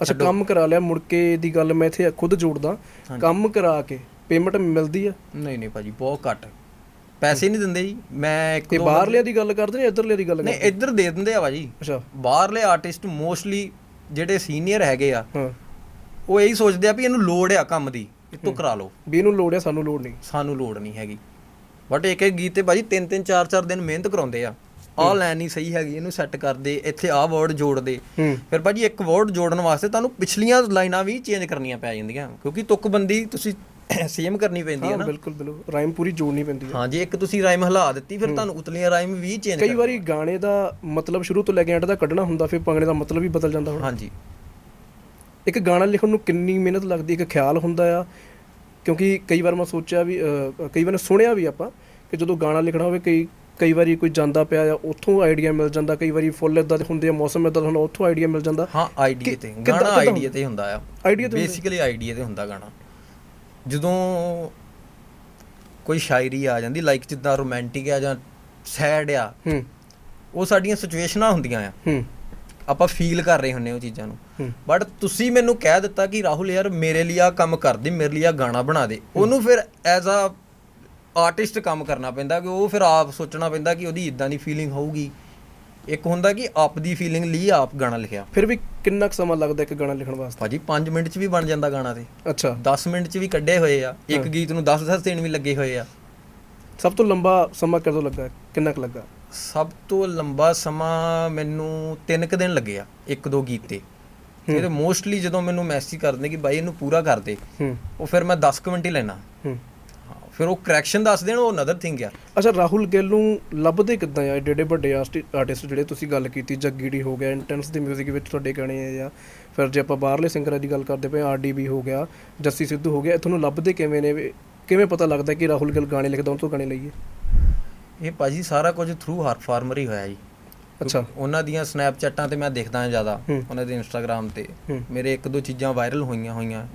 B: ਅੱਛਾ ਕੰਮ ਕਰਾ ਲਿਆ ਮੁੜ ਕੇ ਦੀ ਗੱਲ ਮੈਂ ਇੱਥੇ ਖੁਦ ਜੋੜਦਾ। ਕੰਮ ਕਰਾ ਕੇ ਪੇਮੈਂਟ ਮਿਲਦੀ ਆ।
A: ਨਹੀਂ ਨਹੀਂ ਭਾਜੀ ਬਹੁਤ ਘੱਟ। ਪੈਸੇ ਨਹੀਂ ਦਿੰਦੇ ਜੀ। ਮੈਂ ਇੱਕ
B: ਤੇ ਬਾਹਰਲਿਆਂ ਦੀ ਗੱਲ ਕਰਦੇ ਨੇ ਇੱਧਰਲਿਆਂ ਦੀ ਗੱਲ
A: ਨਹੀਂ
B: ਕਰਦੇ
A: ਇੱਧਰ ਦੇ ਦਿੰਦੇ ਆ ਭਾਜੀ।
B: ਅੱਛਾ।
A: ਬਾਹਰਲੇ ਆਰਟਿਸਟ ਮੋਸਟਲੀ ਜਿਹੜੇ ਸੀਨੀਅਰ ਹੈਗੇ ਆ ਉਹ ਇਹੀ ਸੋਚਦੇ ਆ ਵੀ ਇਹਨੂੰ ਲੋੜ ਆ ਕੰਮ ਦੀ ਇਹ ਤੋਂ ਕਰਾ ਲਓ।
B: ਵੀ ਇਹਨੂੰ ਲੋੜ ਆ ਸਾਨੂੰ ਲੋੜ ਨਹੀਂ।
A: ਸਾਨੂੰ ਲੋੜ ਨਹੀਂ ਹੈਗੀ। ਬਟ ਇੱਕ ਇੱਕ ਗੀਤ ਤੇ ਭਾਜੀ ਤਿੰਨ ਤਿੰਨ ਚਾਰ ਚਾਰ ਦਿਨ ਮਿਹਨਤ ਕਰਾਉਂਦੇ ਆ। ਆਹ ਲਾਈਨ ਨਹੀਂ ਸਹੀ ਹੈਗੀ ਇਹਨੂੰ ਸੈੱਟ ਕਰਦੇ ਇੱਥੇ ਆਹ ਵਰਡ ਜੋੜਦੇ
B: ਹੂੰ।
A: ਫਿਰ ਭਾਜੀ ਇੱਕ ਵਰਡ ਜੋੜਨ ਵਾਸਤੇ ਤੁਹਾਨੂੰ ਪਿਛਲੀਆਂ ਲਾਈਨਾਂ ਵੀ ਚੇਂਜ ਕਰਨੀਆਂ ਪੈ ਜਾਂਦੀਆਂ ਕਿਉਂਕਿ ਤੁਕਬੰਦੀ ਤੁਸੀਂ <coughs> ਸੇਮ ਕਰਨੀ ਪੈਂਦੀ ਹੈ ਨਾ।
B: ਬਿਲਕੁਲ ਬਿਲਕੁਲ। ਰਾਈਮ ਪੂਰੀ ਜੋੜਨੀ ਪੈਂਦੀ ਹੈ।
A: ਹਾਂ ਜੇ ਇੱਕ ਤੁਸੀਂ ਰਾਈਮ ਹਿਲਾ ਦਿੱਤੀ ਫਿਰ ਤੁਹਾਨੂੰ ਉਤਲੀਆਂ ਰਾਈਮ ਵੀ ਚੇਂਜ
B: ਕਈ ਵਾਰੀ ਗਾਣੇ ਦਾ ਮਤਲਬ ਸ਼ੁਰੂ ਤੋਂ ਲੈ ਕੇ ਐਂਡ ਤੱਕ ਕੱਢਣਾ ਹੁੰਦਾ ਫਿਰ ਭੰਗੜੇ ਦਾ ਮਤਲਬ ਵੀ ਬਦਲ ਜਾਂਦਾ ਹੁਣ।
A: ਹਾਂਜੀ।
B: ਇੱਕ ਗਾਣਾ ਲਿਖਣ ਨੂੰ ਕਿੰਨੀ ਮਿਹਨਤ ਲੱਗਦੀ ਇੱਕ ਖਿਆਲ ਹੁੰਦਾ ਆ ਕਿਉਂਕਿ ਕਈ ਵਾਰ ਮੈਂ ਸੋਚਿਆ ਵੀ ਕਈ ਵਾਰ ਸੁਣਿਆ ਵੀ ਆਪਾਂ ਕਿ ਜਦੋਂ ਗਾਣਾ ਲਿਖਣਾ ਹੋਵੇ ਕਈ ਕਈ ਵਾਰੀ ਕੋਈ ਜਾਂਦਾ ਪਿਆ ਆ ਉੱਥੋਂ ਆਈਡੀਆ ਮਿਲ ਜਾਂਦਾ ਕਈ ਵਾਰੀ ਫੁੱਲ ਇਦਾਂ ਦੇ ਹੁੰਦੇ ਆ ਮੌਸਮ ਇਦਾਂ ਦਾ ਹੁੰਦਾ ਉੱਥੋਂ ਆਈਡੀਆ ਮਿਲ ਜਾਂਦਾ।
A: ਹਾਂ ਆਈਡੀਆ ਤੇ ਗਾਣਾ ਆਈਡੀਆ ਤੇ ਹੁੰਦਾ ਆ।
B: ਆਈਡੀਆ ਤੇ
A: ਬੇਸਿਕਲੀ ਆਈਡੀਆ ਤੇ ਹੁੰਦਾ ਗਾਣਾ। ਜਦੋਂ ਕੋਈ ਸ਼ਾਇਰੀ ਆ ਜਾਂਦੀ ਲਾਈਕ ਜਿੱਦਾਂ ਰੋਮਾਂਟਿਕ ਆ ਜਾਂ ਸੈਡ ਆ
B: ਹੂੰ।
A: ਉਹ ਸਾਡੀਆਂ ਸਿਚੁਏਸ਼ਨਾਂ ਹੁੰਦੀਆਂ ਆ।
B: ਹੂੰ।
A: ਆਪਾਂ ਫੀਲ ਕਰ ਰਹੇ ਹੁੰਨੇ ਉਹ ਚੀਜ਼ਾਂ ਨੂੰ। ਬਟ ਤੁਸੀਂ ਮੈਨੂੰ ਕਹਿ ਦਿੱਤਾ ਕਿ ਰਾਹੁਲ ਯਾਰ ਮੇਰੇ ਲਈ ਆ ਕੰਮ ਕਰ ਦੇ ਮੇਰੇ ਲਈ ਆ ਗਾਣਾ ਬਣਾ ਦੇ। ਉਹਨੂੰ ਫਿਰ ਐਜ਼ ਅ ਆਰਟਿਸਟ ਕੰਮ ਕਰਨਾ ਪੈਂਦਾ ਕਿ ਉਹ ਫਿਰ ਆਪ ਸੋਚਣਾ ਪੈਂਦਾ ਕਿ ਉਹਦੀ ਇਦਾਂ ਦੀ ਫੀਲਿੰਗ ਹੋਊਗੀ। ਇੱਕ ਹੁੰਦਾ ਕਿ ਆਪ ਦੀ ਫੀਲਿੰਗ ਲਈ ਆਪ ਗਾਣਾ ਲਿਖਿਆ।
B: ਫਿਰ ਵੀ ਕਿੰਨਾ ਕੁ ਸਮਾਂ ਲੱਗਦਾ ਇੱਕ ਗਾਣਾ ਲਿਖਣ ਵਾਸਤੇ?
A: ਭਾਜੀ 5 ਮਿੰਟ 'ਚ ਵੀ ਬਣ ਜਾਂਦਾ ਗਾਣਾ ਤੇ।
B: ਅੱਛਾ।
A: 10 ਮਿੰਟ 'ਚ ਵੀ ਕੱਢੇ ਹੋਏ ਆ। ਇੱਕ ਗੀਤ ਨੂੰ 10-10 ਦਿਨ ਵੀ ਲੱਗੇ ਹੋਏ ਆ।
B: ਸਭ ਤੋਂ ਲੰਬਾ ਸਮਾਂ ਕਦੋਂ ਲੱਗਾ? ਕਿੰਨਾ ਕੁ ਲੱਗਾ?
A: ਸਭ ਤੋਂ ਲੰਬਾ ਸਮਾਂ ਮੈਨੂੰ 3 ਕੁ ਦਿਨ ਲੱਗੇ ਆ ਇੱਕ ਦੋ ਗੀਤ ਤੇ। ਫਿਰ ਮੋਸਟਲੀ ਜਦੋਂ ਮੈਨੂੰ ਮੈਸੇਜ ਕਰਦੇ ਕਿ ਬਾਈ ਇਹਨੂੰ ਪੂਰਾ ਕਰ ਦੇ ਉਹ ਫਿਰ ਮੈਂ 10 ਕੁ ਮਿੰਟ ਹੀ ਲੈਣਾ ਫਿਰ ਉਹ ਕਰੈਕਸ਼ਨ ਦੱਸ ਦੇਣ ਉਹ ਅਨਦਰ ਥਿੰਗ ਆ।
B: ਅੱਛਾ ਰਾਹੁਲ ਗਿੱਲ ਨੂੰ ਲੱਭਦੇ ਕਿੱਦਾਂ ਆ? ਏਡੇ ਏਡੇ ਵੱਡੇ ਆਰਟਿਸਟ ਜਿਹੜੇ ਤੁਸੀਂ ਗੱਲ ਕੀਤੀ ਜੱਗੀੜੀ ਹੋ ਗਿਆ ਇੰਟੈਂਸ ਦੀ 뮤직 ਵਿੱਚ ਤੁਹਾਡੇ ਗਾਣੇ ਆ। ਜਾਂ ਫਿਰ ਜੇ ਆਪਾਂ ਬਾਹਰਲੇ ਸਿੰਗਰਾਂ ਦੀ ਗੱਲ ਕਰਦੇ ਪਏ ਆਰਡੀਬੀ ਹੋ ਗਿਆ ਜੱਸੀ ਸਿੱਧੂ ਹੋ ਗਿਆ ਤੁਹਾਨੂੰ ਲੱਭਦੇ ਕਿਵੇਂ ਨੇ? ਕਿਵੇਂ ਪਤਾ ਲੱਗਦਾ ਕਿ ਰਾਹੁਲ ਗਿੱਲ ਗਾਣੇ ਲਿਖਦਾ ਉਹ ਤੋਂ ਗਾਣੇ ਲਈਏ?
A: ਇਹ ਭਾਜੀ ਸਾਰਾ ਕੁਝ ਥਰੂ ਹਰ ਫਾਰਮਰ ਹੀ ਹੋਇਆ ਜੀ।
B: ਅੱਛਾ।
A: ਉਹਨਾਂ ਦੀਆਂ ਸਨੈਪਚੈਟਾਂ ਤੇ ਮੈਂ ਦੇਖਦਾ ਹਾਂ ਜ਼ਿਆਦਾ। ਉਹਨਾਂ ਦੇ ਇੰਸਟਾਗ੍ਰam ਤੇ। ਮੇਰੇ ਇੱਕ ਦੋ ਚੀਜ਼ਾਂ ਵਾਇਰਲ ਹੋਈਆਂ ਹੋਈਆਂ।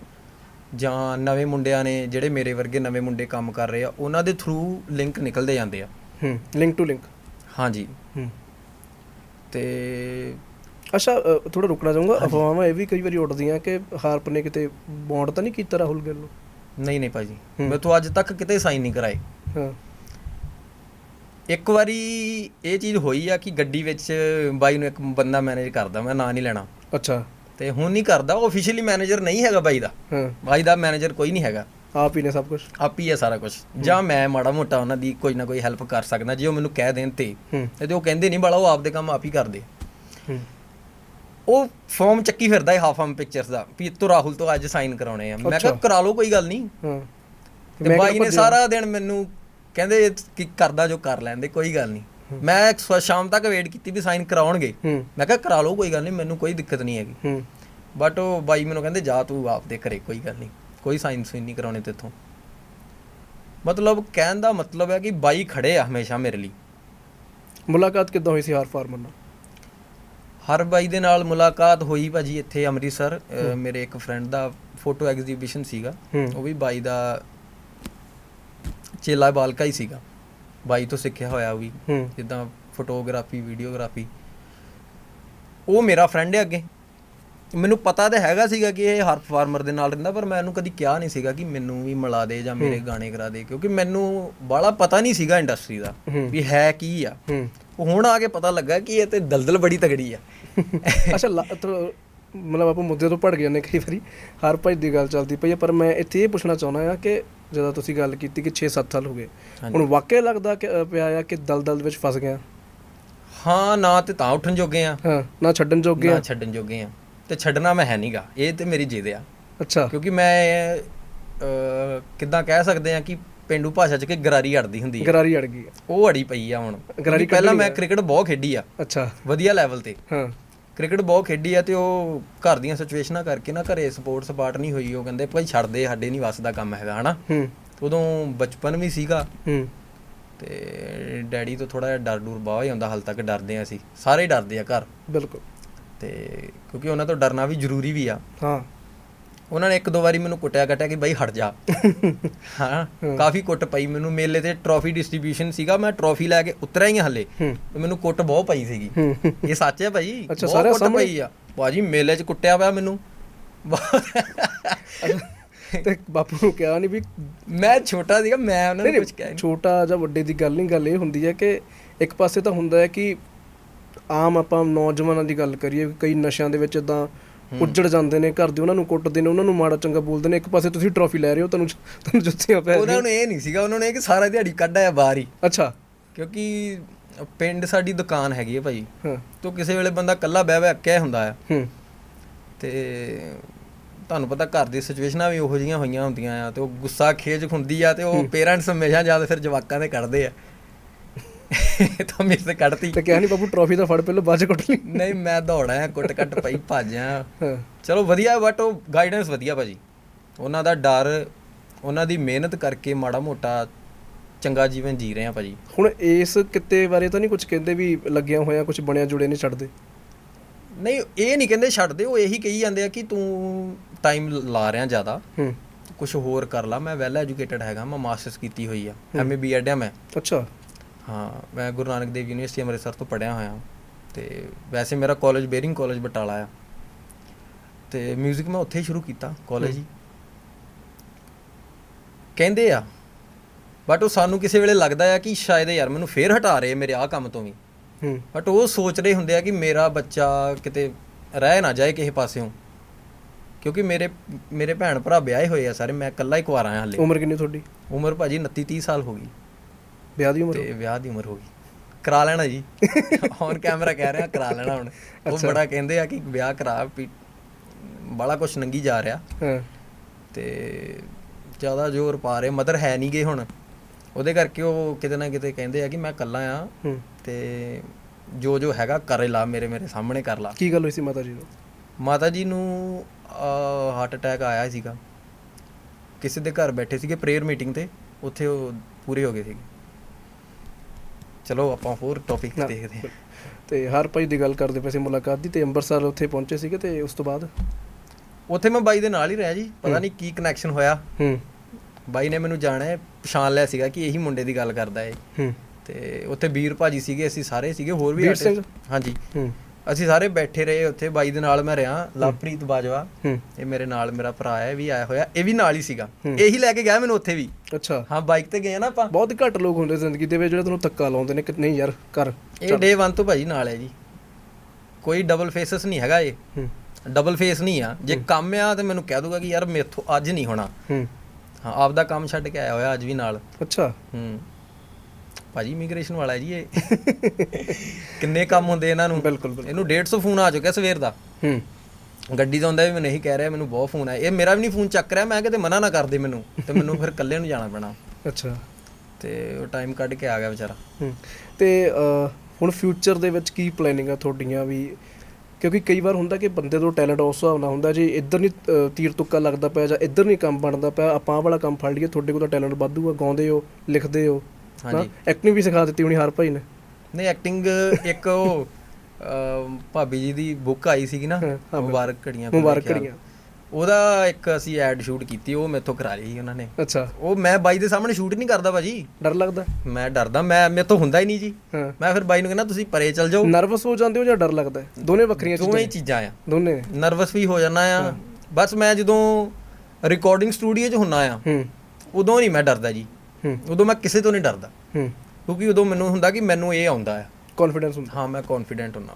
A: ਜਾਂ ਨਵੇਂ ਮੁੰਡਿਆਂ ਨੇ ਜਿਹੜੇ ਮੇਰੇ ਵਰਗੇ ਨਵੇਂ ਮੁੰਡੇ ਕੰਮ ਕਰ ਰਹੇ ਆ ਉਹਨਾਂ ਦੇ ਥਰੂ ਲਿੰਕ ਨਿਕਲਦੇ ਜਾਂਦੇ ਆ।
B: ਹੂੰ ਲਿੰਕ ਟੂ ਲਿੰਕ
A: ਹਾਂਜੀ।
B: ਹੂੰ।
A: ਤੇ
B: ਅੱਛਾ ਥੋੜਾ ਰੁਕਣਾ ਚਾਹੂੰਗਾ ਅਫਵਾਹਾਂ ਇਹ ਵੀ ਕਈ ਵਾਰੀ ਉੱਡਦੀਆਂ ਕਿ ਹਾਰਪ ਨੇ ਕਿਤੇ ਬੌਂਡ ਤਾਂ ਨਹੀਂ ਕੀਤਾ ਰਾਹੁਲ ਗਿੱਲ ਨੂੰ?
A: ਨਹੀਂ ਨਹੀਂ ਭਾਜੀ। ਮੈਂ ਤੋਂ ਅੱਜ ਤੱਕ ਕਿਤੇ ਸਾਈਨ ਨਹੀਂ ਕਰਾਏ।
B: ਹਾਂ।
A: ਇੱਕ ਵਾਰੀ ਇਹ ਚੀਜ਼ ਹੋਈ ਆ ਕਿ ਗੱਡੀ ਵਿੱਚ ਬਾਈ ਨੂੰ ਇੱਕ ਬੰਦਾ ਮੈਨੇਜ ਕਰਦਾ ਮੈਂ ਨਾਂ ਨਹੀਂ ਲੈਣਾ।
B: ਅੱਛਾ।
A: ਤੇ ਹੁਣ ਨਹੀਂ ਕਰਦਾ ਉਹ ਅਫੀਸ਼ੀਅਲੀ ਮੈਨੇਜਰ ਨਹੀਂ ਹੈਗਾ ਬਾਈ ਦਾ।
B: ਹਾਂ।
A: ਬਾਈ ਦਾ ਮੈਨੇਜਰ ਕੋਈ ਨਹੀਂ ਹੈਗਾ।
B: ਆਪ ਹੀ ਨੇ ਸਭ ਕੁਝ
A: ਆਪ ਹੀ ਹੈ ਸਾਰਾ ਕੁਝ ਜਾਂ ਮੈਂ ਮਾੜਾ ਮੋਟਾ ਉਹਨਾਂ ਦੀ ਕੋਈ ਨਾ ਕੋਈ ਹੈਲਪ ਕਰ ਸਕਦਾ ਜੇ ਉਹ ਮੈਨੂੰ ਕਹਿ ਦੇਣ ਤੇ। ਤੇ ਉਹ ਕਹਿੰਦੇ ਨਹੀਂ ਬਾਲਾ ਉਹ ਆਪਦੇ ਕੰਮ ਆਪ ਹੀ ਕਰਦੇ। ਉਹ ਫਾਰਮ ਚੱਕੀ ਫਿਰਦਾ ਹੈ ਹਾਫ ਆਮ ਪਿਕਚਰਸ ਦਾ ਵੀ ਤੋਂ ਰਾਹੁਲ ਤੋਂ ਅੱਜ ਸਾਈਨ ਕਰਾਉਣੇ ਆ। ਮੈਂ ਕਿਹਾ। ਕਰਾ ਲਓ ਕੋਈ ਗੱਲ ਨਹੀਂ।
B: ਹਾਂ।
A: ਤੇ ਬਾਈ ਨੇ ਸਾਰਾ ਦਿਨ ਮੈਨੂੰ ਕਹਿੰਦੇ ਕਿ ਕਰਦਾ ਜੋ ਕਰ ਲੈਂਦੇ ਕੋਈ ਗੱਲ ਨਹੀਂ। ਮੈਂ ਸਵੇਰ ਸ਼ਾਮ ਤੱਕ ਵੇਟ ਕੀਤੀ ਵੀ ਸਾਈਨ ਕਰਾਉਣਗੇ। ਮੈਂ ਕਿਹਾ ਕਰਾ ਲਓ ਕੋਈ ਗੱਲ ਨਹੀਂ ਮੈਨੂੰ ਕੋਈ ਦਿੱਕਤ ਨਹੀਂ ਹੈਗੀ। ਬਟ ਉਹ ਬਾਈ ਮੈਨੂੰ ਕਹਿੰਦੇ ਜਾ ਤੂੰ ਆਪਦੇ ਘਰੇ ਕੋਈ ਗੱਲ ਨਹੀਂ। ਕੋਈ ਸਾਈਨ ਸੁਈਨ ਨਹੀਂ ਕਰਾਉਣੇ ਤੇਥੋਂ। ਮਤਲਬ ਕਹਿਣ ਦਾ ਮਤਲਬ ਹੈ ਕਿ ਬਾਈ ਖੜੇ ਆ ਹਮੇਸ਼ਾ ਮੇਰੇ ਲਈ।
B: ਮੁਲਾਕਾਤ ਕਿੱਦਾਂ ਹੋਈ ਸੀ ਹਾਰ ਫਾਰਮਰ ਨਾਲ?
A: ਹਰ ਬਾਈ ਦੇ ਨਾਲ ਮੁਲਾਕਾਤ ਹੋਈ ਭਾਜੀ ਇੱਥੇ ਅੰਮ੍ਰਿਤਸਰ। ਮੇਰੇ ਇੱਕ ਫਰੈਂਡ ਦਾ ਫੋਟੋ ਐਗਜ਼ੀਬਿਸ਼ਨ ਸੀਗਾ। ਉਹ ਵੀ ਬਾਈ ਦਾ ਚੇਲਾ ਬਾਲਕਾ ਹੀ ਸੀਗਾ। ਬਾਈ ਤੋਂ ਸਿੱਖਿਆ ਹੋਇਆ ਵੀ
B: ਹੂੰ।
A: ਜਿੱਦਾਂ ਫੋਟੋਗ੍ਰਾਫੀ ਵੀਡੀਓਗ੍ਰਾਫੀ। ਉਹ ਮੇਰਾ ਫਰੈਂਡ ਹੈ ਅੱਗੇ। ਮੈਨੂੰ ਪਤਾ ਤਾਂ ਹੈਗਾ ਸੀਗਾ ਕਿ ਇਹ ਹਰਫ ਫਾਰਮਰ ਦੇ ਨਾਲ ਰਹਿੰਦਾ ਪਰ ਮੈਂ ਉਹਨੂੰ ਕਦੀ ਕਿਹਾ ਨਹੀਂ ਸੀਗਾ ਕਿ ਮੈਨੂੰ ਵੀ ਮਿਲਾ ਦੇ ਜਾਂ ਮੇਰੇ ਗਾਣੇ ਕਰਾ ਦੇ ਕਿਉਂਕਿ ਮੈਨੂੰ ਬਾਹਲਾ ਪਤਾ ਨਹੀਂ ਸੀਗਾ ਇੰਡਸਟਰੀ ਦਾ ਵੀ ਹੈ ਕੀ ਆ। ਹੁਣ ਆ ਕੇ ਪਤਾ ਲੱਗਾ ਕਿ ਇਹ ਤੇ ਦਲਦਲ ਬੜੀ ਤਗੜੀ ਆ। <laughs>
B: ਅੱਛਾ ਮਤਲਬ ਆਪਾਂ ਮੁੱਦੇ ਤੋਂ ਭੜ ਗਏ ਨੇ ਕਈ ਵਾਰੀ ਹਰ ਭਾਈ ਦੀ ਗੱਲ ਚੱਲਦੀ ਪਈ ਹੈ ਪਰ ਮੈਂ ਇੱਥੇ ਇਹ ਪੁੱਛਣਾ ਚਾਹੁੰਦਾ ਆ ਕਿ ਜਦੋਂ ਤੁਸੀਂ ਗੱਲ ਕੀਤੀ ਕਿ 6-7 ਸਾਲ ਹੋ ਗਏ। ਹੁਣ ਵਾਕਿਆ ਲੱਗਦਾ ਕਿ ਪਿਆ ਆ ਕਿ ਦਲਦਲ ਵਿੱਚ ਫਸ ਗਿਆ
A: ਹਾਂ ਨਾ ਤੇ ਤਾਂ ਉੱਠਣ ਜੋਗੇ ਆ।
B: ਹਾਂ ਨਾ ਛੱਡਣ ਜੋਗੇ
A: ਨਾ
B: ਆ
A: ਛੱਡਣ ਜੋਗੇ ਆ। ਤੇ ਛੱਡਣਾ ਮੈਂ ਹੈ ਨਹੀਂਗਾ ਇਹ ਤੇ ਮੇਰੀ ਜਿੱਦ ਆ।
B: ਅੱਛਾ।
A: ਕਿਉਂਕਿ ਮੈਂ ਕਿੱਦਾਂ ਕਹਿ ਸਕਦੇ ਆ ਕਿ ਪਿੰਡੂ ਭਾਸ਼ਾ 'ਚ ਕਿ ਗਰਾਰੀ ਅੜਦੀ ਹੁੰਦੀ ਆ।
B: ਗਰਾਰੀ ਅੜ ਗਈ
A: ਉਹ ਅੜੀ ਪਈ ਆ ਹੁਣ। ਪਹਿਲਾਂ ਮੈਂ। ਕ੍ਰਿਕਟ ਬਹੁਤ ਖੇਡੀ ਆ।
B: ਅੱਛਾ।
A: ਵਧੀਆ ਲੈਵਲ ਤੇ।
B: ਹਾਂ।
A: ਕ੍ਰਿਕਟ ਬਹੁਤ ਖੇਡੀ ਆ ਤੇ ਉਹ ਘਰ ਦੀਆਂ ਸਿਚੁਏਸ਼ਨਾਂ ਕਰਕੇ ਨਾ ਘਰੇ ਸਪੋਰਟ ਸਪਾਰਟ ਨਹੀਂ ਹੋਈ। ਉਹ ਕਹਿੰਦੇ ਭਾਈ ਛੱਡ ਦੇ ਸਾਡੇ ਨਹੀਂ ਵੱਸਦਾ ਕੰਮ ਹੈਗਾ ਹਨਾ?
B: ਹੂੰ।
A: ਉਦੋਂ ਬਚਪਨ ਵੀ ਸੀਗਾ।
B: ਹੂੰ।
A: ਤੇ ਡੈਡੀ ਤੋਂ ਥੋੜਾ ਜਿਹਾ ਡਰ ਡੂਰ ਬਾਹਰ ਹੀ ਆਉਂਦਾ ਹਾਲ ਤੱਕ ਡਰਦੇ ਆ ਅਸੀਂ। ਸਾਰੇ ਡਰਦੇ ਆ ਘਰ।
B: ਬਿਲਕੁਲ।
A: ਤੇ ਕਿਉਂਕਿ ਉਹਨਾਂ ਤੋਂ ਡਰਨਾ ਵੀ ਜ਼ਰੂਰੀ ਵੀ ਆ।
B: ਹਾਂ।
A: ਉਹਨਾਂ ਨੇ ਇੱਕ ਦੋ ਵਾਰੀ ਮੈਨੂੰ ਕੁੱਟਿਆ ਕਟਿਆ ਕਿ ਬਾਈ ਹਟ ਜਾ। <laughs> ਹਾਂ ਕਾਫੀ ਕੁੱਟ ਪਈ ਮੈਨੂੰ। ਮੇਲੇ ਤੇ ਟਰੋਫੀ ਡਿਸਟ੍ਰੀਬਿਊਸ਼ਨ ਸੀਗਾ ਮੈਂ ਟਰੋਫੀ ਲੈ ਕੇ ਉਤਰਿਆ ਹੀ ਹੱਲੇ। ਤੇ ਮੈਨੂੰ ਕੁੱਟ ਬਹੁਤ ਪਈ ਸੀਗੀ। ਇਹ ਸੱਚ ਹੈ ਭਾਈ
B: ਅੱਛਾ,
A: ਕੁੱਟ
B: ਸਾਹਮਣੇ?
A: ਪਈ ਆ। ਭਾਜੀ ਮੇਲੇ 'ਚ ਕੁੱਟਿਆ ਪਿਆ ਮੈਨੂੰ।
B: ਤੇ ਬਾਪੂ ਨੂੰ ਕਿਹਾ ਨਹੀਂ ਵੀ
A: ਮੈਂ ਛੋਟਾ ਸੀਗਾ ਮੈਂ ਉਹਨਾਂ ਨੂੰ ਕੁਝ ਕਿਹਾ
B: ਛੋਟਾ ਜਾਂ ਵੱਡੇ ਦੀ ਗੱਲ ਨਹੀਂ ਗੱਲ ਇਹ ਹੁੰਦੀ ਹੈ ਕਿ ਇੱਕ ਪਾਸੇ ਤਾਂ ਹੁੰਦਾ ਹੈ ਕਿ ਆਮ ਆਪਾਂ ਨੌਜਵਾਨਾਂ ਦੀ ਗੱਲ ਕਰੀਏ ਕਈ ਨਸ਼ਿਆਂ ਦੇ ਵਿੱਚ ਇਦਾਂ ਉੱਜੜ ਜਾਂਦੇ ਨੇ ਘਰ ਦੇ ਉਹਨਾਂ ਨੂੰ ਕੁੱਟਦੇ ਨੇ ਉਹਨਾਂ ਨੂੰ ਮਾੜਾ ਚੰਗਾ ਬੋਲਦੇ ਨੇ ਇੱਕ ਪਾਸੇ ਤੁਸੀਂ ਟਰੋਫੀ ਲੈ ਰਹੇ ਹੋ ਤੁਹਾਨੂੰ ਤੁਹਾਨੂੰ ਜੁੱਤੀਆਂ ਪੈ
A: ਉਹਨਾਂ ਨੂੰ ਇਹ ਨਹੀਂ ਸੀਗਾ ਉਹਨਾਂ ਨੇ ਇਹ ਕਿ ਸਾਰਾ ਦਿਹਾੜੀ ਕੱਢ ਆਇਆ ਬਾਹਰ ਹੀ।
B: ਅੱਛਾ।
A: ਕਿਉਂਕਿ ਪਿੰਡ ਸਾਡੀ ਦੁਕਾਨ ਹੈਗੀ ਹੈ ਭਾਈ
B: ਹਾਂ।
A: ਤੋਂ ਕਿਸੇ ਵੇਲੇ ਬੰਦਾ ਇਕੱਲਾ ਬਹਿ ਬਹਿ ਅੱਕਿਆ ਹੁੰਦਾ ਆ
B: ਹੂੰ।
A: ਤੇ ਤੁਹਾਨੂੰ ਪਤਾ ਘਰ ਦੀ ਸਿਚੁਏਸ਼ਨਾਂ ਵੀ ਉਹੋ ਜੀਆਂ ਹੋਈਆਂ ਹੁੰਦੀਆਂ ਆ ਤੇ ਉਹ ਗੁੱਸਾ ਖੇਜ ਹੁੰਦੀ ਆ ਤੇ ਉਹ ਪੇਰੈਂਟਸ ਹਮੇਸ਼ਾ ਜ਼ਿਆਦਾ ਫਿਰ ਜਵਾਕਾਂ ਦੇ ਕੱਢਦੇ ਆ। <laughs> ਤਾਂ ਮੇਰੇ ਤੇ ਕੱਢਤੀ।
B: ਤੇ ਕਿਹਾ ਨਹੀਂ ਬਾਪੂ ਟਰੋਫੀ ਤਾਂ ਫੜ ਪਹਿਲਾਂ ਬਾਅਦ ਚ ਕੁੱਟ ਲਈ।
A: ਨਹੀਂ ਮੈਂ ਦੌੜਿਆ ਕੁੱਟ ਕੱਟ ਪਈ ਭੱਜਿਆ
B: ਹਾਂ।
A: ਚਲੋ ਵਧੀਆ ਬਟ ਉਹ ਗਾਈਡੈਂਸ ਵਧੀਆ ਭਾਜੀ। ਉਹਨਾਂ ਦਾ ਡਰ ਉਹਨਾਂ ਦੀ ਮਿਹਨਤ ਕਰਕੇ ਮਾੜਾ ਮੋਟਾ ਚੰਗਾ ਜੀਵਨ ਜੀ ਰਹੇ ਆ ਭਾਜੀ।
B: ਹੁਣ ਇਸ ਕਿੱਤੇ ਬਾਰੇ ਤਾਂ ਨਹੀਂ ਕੁਝ ਕਹਿੰਦੇ ਵੀ ਲੱਗਿਆ ਹੋਇਆ ਕੁਝ ਬਣਿਆ ਜੁੜੇ ਨਹੀਂ ਛੱਡਦੇ?
A: ਨਹੀਂ ਇਹ ਨਹੀਂ ਕਹਿੰਦੇ ਛੱਡ ਦੇ ਉਹ ਇਹੀ ਕਹੀ ਜਾਂਦੇ ਆ ਕਿ ਤੂੰ ਟਾਈਮ ਲਾ ਰਿਹਾ ਜ਼ਿਆਦਾ।
B: ਹੂੰ।
A: ਕੁਝ ਹੋਰ ਕਰ ਲਾ ਮੈਂ ਵੈਲ ਐਜੂਕੇਟਡ ਹੈਗਾ ਮੈਂ ਮਾਸਟਰਸ ਕੀਤੀ ਹੋਈ ਆ ਐਮਏ ਬੀਐਡ ਆ ਮੈਂ।
B: ਅੱਛਾ।
A: ਹਾਂ ਮੈਂ ਗੁਰੂ ਨਾਨਕ ਦੇਵ ਯੂਨੀਵਰਸਿਟੀ ਅੰਮ੍ਰਿਤਸਰ ਤੋਂ ਪੜ੍ਹਿਆ ਹੋਇਆ। ਤੇ ਵੈਸੇ ਮੇਰਾ ਕਾਲਜ ਬੇਰਿੰਗ ਕਾਲਜ ਬਟਾਲਾ ਆ। ਤੇ 뮤직 ਮੈਂ ਉੱਥੇ ਹੀ ਸ਼ੁਰੂ ਕੀਤਾ ਕਾਲਜ ਹੀ। ਕਹਿੰਦੇ ਆ ਬਟ ਉਹ ਸਾਨੂੰ ਕਿਸੇ ਵੇਲੇ ਲੱਗਦਾ ਆ ਕਿ ਸ਼ਾਇਦ ਯਾਰ ਮੈਨੂੰ ਫੇਰ ਹਟਾ ਰਹੇ ਮੇਰੇ ਆਹ ਕੰਮ ਤੋਂ ਵੀ।
B: ਹੂੰ।
A: ਬਟ ਉਹ ਸੋਚ ਰਹੇ ਹੁੰਦੇ ਆ ਕਿ ਮੇਰਾ ਬੱਚਾ ਕਿਤੇ ਰਹਿ ਨਾ ਜਾਏ ਕਿਸੇ ਪਾਸਿਓਂ। ਕਿਉਂਕਿ ਮੇਰੇ ਮੇਰੇ ਭੈਣ ਭਰਾ ਵਿਆਹੇ ਹੋਏ ਆ ਸਾਰੇ ਮੈਂ ਇਕੱਲਾ ਹੀ ਕੁਆਰਾ ਆ ਹਲੇ।
B: ਉਮਰ ਕਿੰਨੀ ਤੁਹਾਡੀ?
A: ਉਮਰ ਭਾਜੀ 29 30 ਸਾਲ ਹੋ ਗਈ।
B: ਵਿਆਹ ਦੀ ਉਮਰ
A: ਤੇ ਵਿਆਹ ਦੀ ਉਮਰ ਹੋ ਗਈ। ਕਰਾ ਲੈਣਾ ਜੀ। ਔਨ ਕੈਮਰਾ ਕਹਿ ਰਿਹਾ ਕਰਾ ਲੈਣਾ ਹੁਣ। ਉਹ ਬੜਾ ਕਹਿੰਦੇ ਆ ਕਿ ਵਿਆਹ ਕਰਾ ਵੀ ਬੜਾ ਕੁਛ ਨੰਗੀ ਜਾ ਰਿਹਾ।
B: ਹਾਂ।
A: ਤੇ ਜ਼ਿਆਦਾ ਜ਼ੋਰ ਪਾ ਰਹੇ ਮਦਰ ਹੈ ਨਹੀਂ ਗੇ ਹੁਣ। ਉਹਦੇ ਕਰਕੇ ਉਹ ਕਿਤੇ ਨਾ ਕਿਤੇ ਕਹਿੰਦੇ ਆ ਕਿ ਮੈਂ ਇਕੱਲਾ ਆ। ਤੇ ਜੋ ਜੋ ਹੈਗਾ ਕਰ ਲਾ ਮੇਰੇ ਮੇਰੇ ਸਾਹਮਣੇ ਕਰ ਲਾ।
B: ਕੀ ਗੱਲ ਹੋਈ ਸੀ ਮਾਤਾ ਜੀ ਨੂੰ?
A: ਮਾਤਾ ਜੀ ਨੂੰ ਹਾਰਟ ਅਟੈਕ ਆਇਆ ਸੀਗਾ। ਕਿਸੇ ਦੇ ਘਰ ਬੈਠੇ ਸੀਗੇ ਪ੍ਰੇਅਰ ਮੀਟਿੰਗ ਤੇ। ਉੱਥੇ ਉਹ ਪੂਰੇ ਹੋ ਗਏ ਸੀਗੇ। ਚਲੋ ਆਪਾਂ ਹੋਰ ਟੌਪਿਕ ਦੇਖਦੇ ਹਾਂ।
B: ਤੇ ਹਰ ਭਾਈ ਦੀ ਗੱਲ ਕਰਦੇ ਪਏ ਸੀ ਮੁਲਾਕਾਤ ਦੀ ਤੇ ਅੰਮ੍ਰਿਤਸਰ ਉੱਥੇ ਪਹੁੰਚੇ ਸੀਗੇ ਤੇ ਉਸ ਤੋਂ ਬਾਅਦ?
A: ਉੱਥੇ ਮੈਂ ਬਾਈ ਦੇ ਨਾਲ ਹੀ ਰਿਹਾ ਜੀ ਪਤਾ ਨਹੀਂ ਕੀ ਕਨੈਕਸ਼ਨ ਹੋਇਆ।
B: ਹੂੰ।
A: ਬਾਈ ਨੇ ਮੈਨੂੰ ਜਾਣਿਆ ਪਛਾਣ ਲਿਆ ਸੀਗਾ ਕਿ ਇਹੀ ਮੁੰਡੇ ਦੀ ਗੱਲ ਕਰਦਾ ਏ
B: ਹੂੰ।
A: ਤੇ ਉੱਥੇ ਵੀਰ ਭਾਜੀ ਸੀਗੇ ਅਸੀਂ ਸਾਰੇ ਸੀਗੇ ਹੋਰ ਵੀ
B: ਵੀਰ ਸਿੰਘ?
A: ਹਾਂਜੀ।
B: ਹੂੰ।
A: ਅਸੀਂ ਸਾਰੇ ਬੈਠੇ ਰਹੇ ਉੱਥੇ ਬਾਈ ਦੇ ਨਾਲ ਮੈਂ ਰਿਹਾ ਲਵਪ੍ਰੀਤ ਬਾਜਵਾ। ਇਹ ਮੇਰੇ ਨਾਲ ਮੇਰਾ ਭਰਾ ਹੈ ਵੀ ਆਇਆ ਹੋਇਆ ਇਹ ਵੀ ਨਾਲ ਹੀ ਸੀਗਾ। ਇਹੀ ਲੈ ਕੇ ਗਿਆ ਮੈਨੂੰ ਉੱਥੇ ਵੀ।
B: ਅੱਛਾ।
A: ਹਾਂ ਬਾਈਕ ਤੇ ਗਏ ਨਾ ਆਪਾਂ।
B: ਬਹੁਤ ਘੱਟ ਲੋਕ ਹੁੰਦੇ ਜ਼ਿੰਦਗੀ ਦੇ ਵਿੱਚ ਜਿਹੜੇ ਤੁਹਾਨੂੰ ਧੱਕਾ ਲਾਉਂਦੇ ਨੇ ਕਿ ਨਹੀਂ ਯਾਰ ਕਰ
A: ਇਹ ਡੇ 1 ਤੋਂ ਭਾਜੀ ਨਾਲ ਹੈ ਜੀ। ਕੋਈ ਡਬਲ ਫੇਸਸ ਨਹੀਂ ਹੈਗਾ ਇਹ। ਡਬਲ ਫੇਸ ਨਹੀਂ ਆ। ਜੇ ਕੰਮ ਆ ਤੇ ਮੈਨੂੰ ਕਹਿ ਦੂਗਾ ਕਿ ਯਾਰ ਮੇਥੋਂ ਅੱਜ ਨਹੀਂ ਹੋਣਾ।
B: ਹੂੰ।
A: ਹਾਂ ਆਪਦਾ ਕੰਮ ਛੱਡ ਕੇ ਆਇਆ ਹੋਇਆ ਅੱਜ ਵੀ ਨਾਲ।
B: ਅੱਛਾ।
A: ਹੂੰ। ਭਾਜੀ ਇਮੀਗ੍ਰੇਸ਼ਨ ਵਾਲਾ ਜੀ ਇਹ। ਕਿੰਨੇ ਕੰਮ ਹੁੰਦੇ ਇਹਨਾਂ ਨੂੰ।
B: ਬਿਲਕੁਲ
A: ਇਹਨੂੰ 150 ਫੋਨ ਆ ਚੁੱਕਿਆ ਸਵੇਰ ਦਾ।
B: ਹੂੰ।
A: ਗੱਡੀ ਤੋਂ ਆਉਂਦਾ ਵੀ ਮੈਨੂੰ ਇਹੀ ਕਹਿ ਰਿਹਾ ਮੈਨੂੰ ਬਹੁਤ ਫੋਨ ਆਇਆ ਇਹ ਮੇਰਾ ਵੀ ਨਹੀਂ ਫੋਨ ਚੱਕ ਰਿਹਾ ਮੈਂ ਕਿਤੇ ਮਨਾ ਨਾ ਕਰਦੇ ਮੈਨੂੰ। ਤੇ ਮੈਨੂੰ ਫਿਰ ਇਕੱਲੇ ਨੂੰ ਜਾਣਾ ਪੈਣਾ।
B: ਅੱਛਾ।
A: ਤੇ ਉਹ ਟਾਈਮ ਕੱਢ ਕੇ ਆ ਗਿਆ ਵਿਚਾਰਾ।
B: ਹੂੰ। ਤੇ ਹੁਣ ਫਿਊਚਰ ਦੇ ਵਿੱਚ ਕੀ ਪਲੈਨਿੰਗ ਆ ਤੁਹਾਡੀਆਂ ਵੀ? ਕਿਉਂਕਿ ਕਈ ਵਾਰ ਹੁੰਦਾ ਕਿ ਬੰਦੇ ਤੋਂ ਟੈਲੈਂਟ ਉਸ ਹਿਸਾਬ ਨਾਲ ਹੁੰਦਾ ਜੇ ਇੱਧਰ ਨਹੀਂ ਤੀਰ ਤੁੱਕਾ ਲੱਗਦਾ ਪਿਆ ਜਾਂ ਇੱਧਰ ਨਹੀਂ ਕੰਮ ਬਣਦਾ ਪਿਆ ਆਪਾਂ ਵਾਲਾ ਕੰਮ ਫੜ ਲਈਏ ਤੁਹਾਡੇ ਕੋਲ ਤਾਂ ਟੈਲੈਂਟ ਵਾਧੂ ਆ ਗਾਉਂਦੇ ਹੋ ਲਿਖਦੇ ਹੋ।
A: ਹਾਂਜੀ।
B: ਐਕਟਿੰਗ ਵੀ ਸਿਖਾ ਦਿੱਤੀ ਹੋਣੀ ਹਰ ਭਾਈ ਨੇ।
A: ਨਹੀਂ ਐਕਟਿੰਗ ਇੱਕ ਉਹ ਭਾਬੀ ਜੀ ਦੀ ਬੁੱਕ ਆਈ ਸੀਗੀ ਨਾ ਮੁਬਾਰਕ ਘੜੀਆਂ
B: ਮੁਬਾਰਕ। ਘੜੀਆਂ।
A: ਉਹਦਾ ਇੱਕ ਅਸੀਂ ਐਡ ਸ਼ੂਟ ਕੀਤੀ ਉਹ ਮੇਥੋਂ ਕਰਾ ਲਈ ਉਹਨਾਂ ਨੇ।
B: ਅੱਛਾ।
A: ਉਹ ਮੈਂ ਬਾਈ ਦੇ ਸਾਹਮਣੇ ਸ਼ੂਟ ਨਹੀਂ ਕਰਦਾ ਭਾਜੀ।
B: ਡਰ ਲੱਗਦਾ?
A: ਮੈਂ ਡਰਦਾ ਮੈਂ ਮੇਰੇ ਤੋਂ ਹੁੰਦਾ ਹੀ ਨਹੀਂ ਜੀ। ਮੈਂ ਫਿਰ ਬਾਈ ਨੂੰ ਕਹਿੰਦਾ ਤੁਸੀਂ ਪਰੇ ਚੱਲ ਜਾਓ।
B: ਨਰਵਸ ਹੋ ਜਾਂਦੇ ਹੋ ਜਾਂ ਡਰ ਲੱਗਦਾ? ਦੋਨੇ ਵੱਖਰੀਆਂ
A: ਦੋਵੇਂ ਹੀ
B: ਚੀਜ਼ਾਂ
A: ਚੀਜ਼ਾਂ ਆ।
B: ਦੋਨੇ।
A: ਨਰਵਸ ਵੀ ਹੋ ਜਾਣਾ ਆ। ਬਸ ਮੈਂ ਜਦੋਂ ਰਿਕਾਰਡਿੰਗ ਸਟੂਡੀਓ 'ਚ ਹੁੰਨਾ ਆ ਉਦੋਂ ਨਹੀਂ ਮੈਂ ਡਰਦਾ ਜੀ।
B: ਹੂੰ।
A: ਉਦੋਂ ਮੈਂ ਕਿਸੇ ਤੋਂ ਨਹੀਂ ਡਰਦਾ।
B: ਹੂੰ।
A: ਕਿਉਂਕਿ ਉਦੋਂ ਮੈਨੂੰ ਹੁੰਦਾ ਕਿ ਮੈਨੂੰ ਇਹ ਆਉਂਦਾ ਆ।
B: ਕੌਨਫੀਡੈਂਸ ਹੁੰਦਾ।
A: ਹਾਂ ਮੈਂ ਕੌਨਫੀਡੈਂਟ ਹੁੰਨਾ।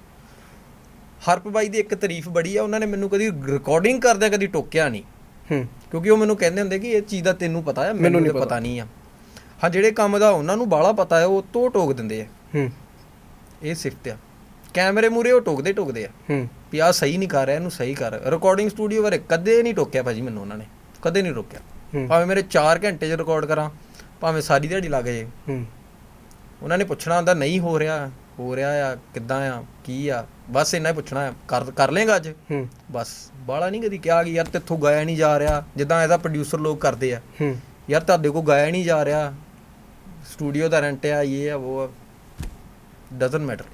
A: ਹਰਪ ਬਾਈ ਦੀ ਇੱਕ ਤਾਰੀਫ ਬੜੀ ਆ ਉਹਨਾਂ ਨੇ ਮੈਨੂੰ ਕਦੀ ਰਿਕਾਰਡਿੰਗ ਕਰਦਿਆਂ ਕਦੀ ਟੋਕਿਆ ਨਹੀਂ।
B: ਹੂੰ।
A: ਕਿਉਂਕਿ ਉਹ ਮੈਨੂੰ ਕਹਿੰਦੇ ਹੁੰਦੇ ਕਿ ਇਹ ਚੀਜ਼ ਦਾ ਤੈਨੂੰ ਪਤਾ ਆ ਮੈਨੂੰ ਨਹੀਂ ਪਤਾ। ਨਹੀਂ ਆ। ਹਾਂ ਜਿਹੜੇ ਕੰਮ ਦਾ ਉਹਨਾਂ ਨੂੰ ਬਾਹਲਾ ਪਤਾ ਹੈ ਉਹ ਤੋਂ ਟੋਕ ਦਿੰਦੇ ਆ।
B: ਹੂੰ।
A: ਇਹ ਸਿਫਤ ਆ। ਕੈਮਰੇ ਮੂਰੇ ਉਹ ਟੋਕਦੇ ਟੋਕਦੇ ਆ।
B: ਹੂੰ।
A: ਵੀ ਸਹੀ ਨਹੀਂ ਕਰ ਰਿਹਾ ਇਹਨੂੰ ਸਹੀ ਕਰ ਰਿਕਾਰਡਿੰਗ ਸਟੂਡੀਓ ਬਾਰੇ ਕਦੇ ਨਹੀਂ ਟੋਕਿਆ ਭਾਜੀ ਮੈਨੂੰ ਉਹਨਾਂ ਨੇ। ਕਦੇ ਨਹੀਂ ਰੋਕਿਆ। ਭਾਵੇਂ ਮੇਰੇ 4 ਘੰਟੇ 'ਚ ਰਿਕਾਰਡ ਕਰਾਂ ਭਾਵੇਂ ਸਾਰੀ ਦਿਹਾੜੀ ਲੱਗ ਜੇ।
B: ਹੂੰ।
A: ਉਹਨਾਂ ਨੇ ਪੁੱਛਣਾ ਹੁੰਦਾ ਨਹੀਂ ਹੋ ਰਿਹਾ ਹੋ ਰਿਹਾ ਆ ਕਿੱਦਾਂ ਆ ਕੀ ਆ? ਬਸ ਇੰਨਾ ਹੀ ਪੁੱਛਣਾ ਆ ਕਰ ਕਰ ਲੇਗਾ ਅੱਜ?
B: ਹੂੰ।
A: ਬਸ। ਬਾਲਾ ਨਹੀਂ ਕਦੀ ਕਿਹਾ ਕਿ ਯਾਰ ਤੇਥੋਂ ਗਾਇਆ ਨਹੀਂ ਜਾ ਰਿਹਾ ਜਿੱਦਾਂ ਇਹਦਾ ਪ੍ਰੋਡਿਊਸਰ ਲੋਕ ਕਰਦੇ ਆ।
B: ਹੂੰ।
A: ਯਾਰ ਤੁਹਾਡੇ ਕੋਲ ਗਾਇਆ ਨਹੀਂ ਜਾ ਰਿਹਾ ਸਟੂਡੀਓ ਦਾ ਰੈਂਟ ਆ ਇਹ ਆ ਉਹ ਡਸਨਟ ਮੈਟਰ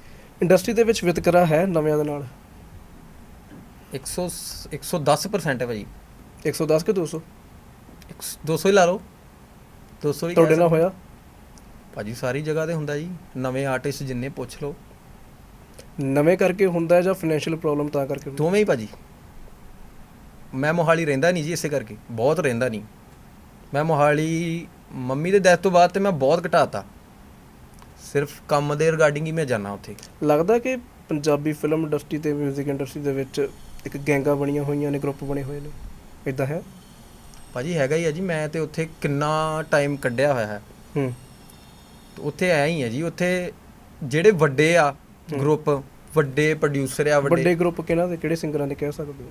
B: ਇੰਡਸਟਰੀ ਦੇ ਵਿੱਚ ਵਿਤਕਰਾ ਹੈ ਨਵਿਆਂ ਦੇ ਨਾਲ?
A: 100 110% ਹੈ ਭਾਜੀ।
B: 110 ਕਿ 200
A: 100 200 ਹੀ ਲਾ ਲਓ। 200 ਹੀ
B: ਤੁਹਾਡੇ ਨਾਲ ਹੋਇਆ।
A: ਭਾਜੀ ਸਾਰੀ ਜਗ੍ਹਾ ਤੇ ਹੁੰਦਾ ਜੀ। ਨਵੇਂ ਆਰਟਿਸਟ ਜਿੰਨੇ ਪੁੱਛ ਲਓ।
B: ਨਵੇਂ ਕਰਕੇ ਹੁੰਦਾ ਜਾਂ ਫਾਈਨੈਂਸ਼ੀਅਲ ਪ੍ਰੋਬਲਮ ਤਾਂ ਕਰਕੇ ਹੁੰਦਾ?
A: ਦੋਵੇਂ ਹੀ ਭਾਜੀ। ਮੈਂ ਮੋਹਾਲੀ ਰਹਿੰਦਾ ਨਹੀਂ ਜੀ ਇਸੇ ਕਰਕੇ। ਬਹੁਤ ਰਹਿੰਦਾ ਨਹੀਂ। ਮੈਂ ਮੋਹਾਲੀ ਮੰਮੀ ਦੇ ਡੈਥ ਤੋਂ ਬਾਅਦ ਤੇ ਮੈਂ ਬਹੁਤ ਘਟਾਤਾ। ਸਿਰਫ ਕੰਮ ਦੇ ਰਿਗਾਰਡਿੰਗ ਹੀ ਮੈਂ ਜਾਣਾ ਉੱਥੇ।
B: ਲੱਗਦਾ ਕਿ ਪੰਜਾਬੀ ਫਿਲਮ ਇੰਡਸਟਰੀ ਤੇ 뮤직 ਇੰਡਸਟਰੀ ਦੇ ਵਿੱਚ ਇੱਕ ਗੈਂਗਾਂ ਬਣੀਆਂ ਹੋਈਆਂ ਨੇ ਗਰੁੱਪ ਬਣੇ ਹੋਏ ਨੇ। ਇਦਾਂ ਹੈ?
A: ਭਾਜੀ ਹੈਗਾ ਹੀ ਆ ਜੀ ਮੈਂ ਤੇ ਉੱਥੇ ਕਿੰਨਾ ਟਾਈਮ ਕੱਢਿਆ ਹੋਇਆ ਹੈ।
B: ਹੂੰ।
A: ਉੱਥੇ ਆਇਆ ਹੀ ਆ ਜੀ ਉੱਥੇ ਜਿਹੜੇ ਵੱਡੇ ਆ ਗਰੁੱਪ ਵੱਡੇ ਪ੍ਰੋਡਿਊਸਰ ਆ ਵੱਡੇ
B: ਵੱਡੇ ਗਰੁੱਪ ਕਿਹਨਾਂ ਦੇ ਕਿਹੜੇ ਸਿੰਗਰਾਂ ਦੇ ਕਹਿ ਸਕਦੇ ਹੋ?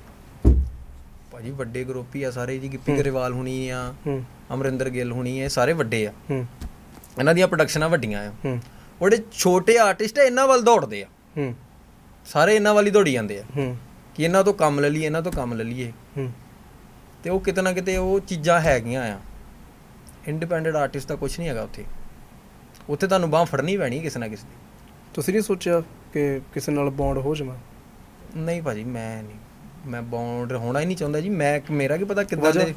A: ਭਾਜੀ ਵੱਡੇ ਗਰੁੱਪ ਹੀ ਆ ਸਾਰੇ ਜੀ ਗਿੱਪੀ ਗਰੇਵਾਲ ਹੁਣੀ ਆ
B: ਹੂੰ।
A: ਅਮਰਿੰਦਰ ਗਿੱਲ ਹੁਣੀ ਆ ਸਾਰੇ ਵੱਡੇ ਆ।
B: ਹੂੰ।
A: ਇਹਨਾਂ ਦੀਆਂ ਪ੍ਰੋਡਕਸ਼ਨਾਂ ਵੱਡੀਆਂ ਆ।
B: ਹੂੰ।
A: ਉਹਦੇ ਛੋਟੇ ਆਰਟਿਸਟ ਇਹਨਾਂ ਵੱਲ ਦੌੜਦੇ ਆ।
B: ਹੂੰ।
A: ਸਾਰੇ ਇਹਨਾਂ ਵੱਲ ਹੀ ਦੌੜੀ ਜਾਂਦੇ ਆ।
B: ਹੂੰ।
A: ਕਿ ਇਹਨਾਂ ਤੋਂ ਕੰਮ ਲੈ ਲਈਏ ਇਹਨਾਂ ਤੋਂ ਕੰਮ ਲੈ ਲਈਏ।
B: ਹੂੰ।
A: ਤੇ ਉਹ ਕਿਤੇ ਨਾ ਕਿਤੇ ਉਹ ਚੀਜ਼ਾਂ ਹੈਗੀਆਂ ਆ। ਇੰਡੀਪੈਂਡੈਂਟ ਆਰਟਿਸਟ ਦਾ ਕੁਝ ਨਹੀਂ ਹੈਗਾ ਉੱਥੇ। ਉੱਥੇ ਤੁਹਾਨੂੰ ਬਾਹ ਫੜਨੀ ਪੈਣੀ ਕਿਸੇ ਨਾ ਕਿਸੇ ਦੀ।
B: ਤੁਸੀਂ ਨਹੀਂ ਸੋਚਿਆ ਕਿ ਕਿਸੇ ਨਾਲ ਬੌਂਡ ਹੋ ਜਾਵਾਂ?
A: ਨਹੀਂ ਭਾਜੀ ਮੈਂ ਨਹੀਂ। ਮੈਂ ਬੌਂਡ ਹੋਣਾ ਹੀ ਨਹੀਂ ਚਾਹੁੰਦਾ ਜੀ। ਮੈਂ ਮੇਰਾ ਕੀ ਪਤਾ ਕਿੱਦਾਂ? ਦੇ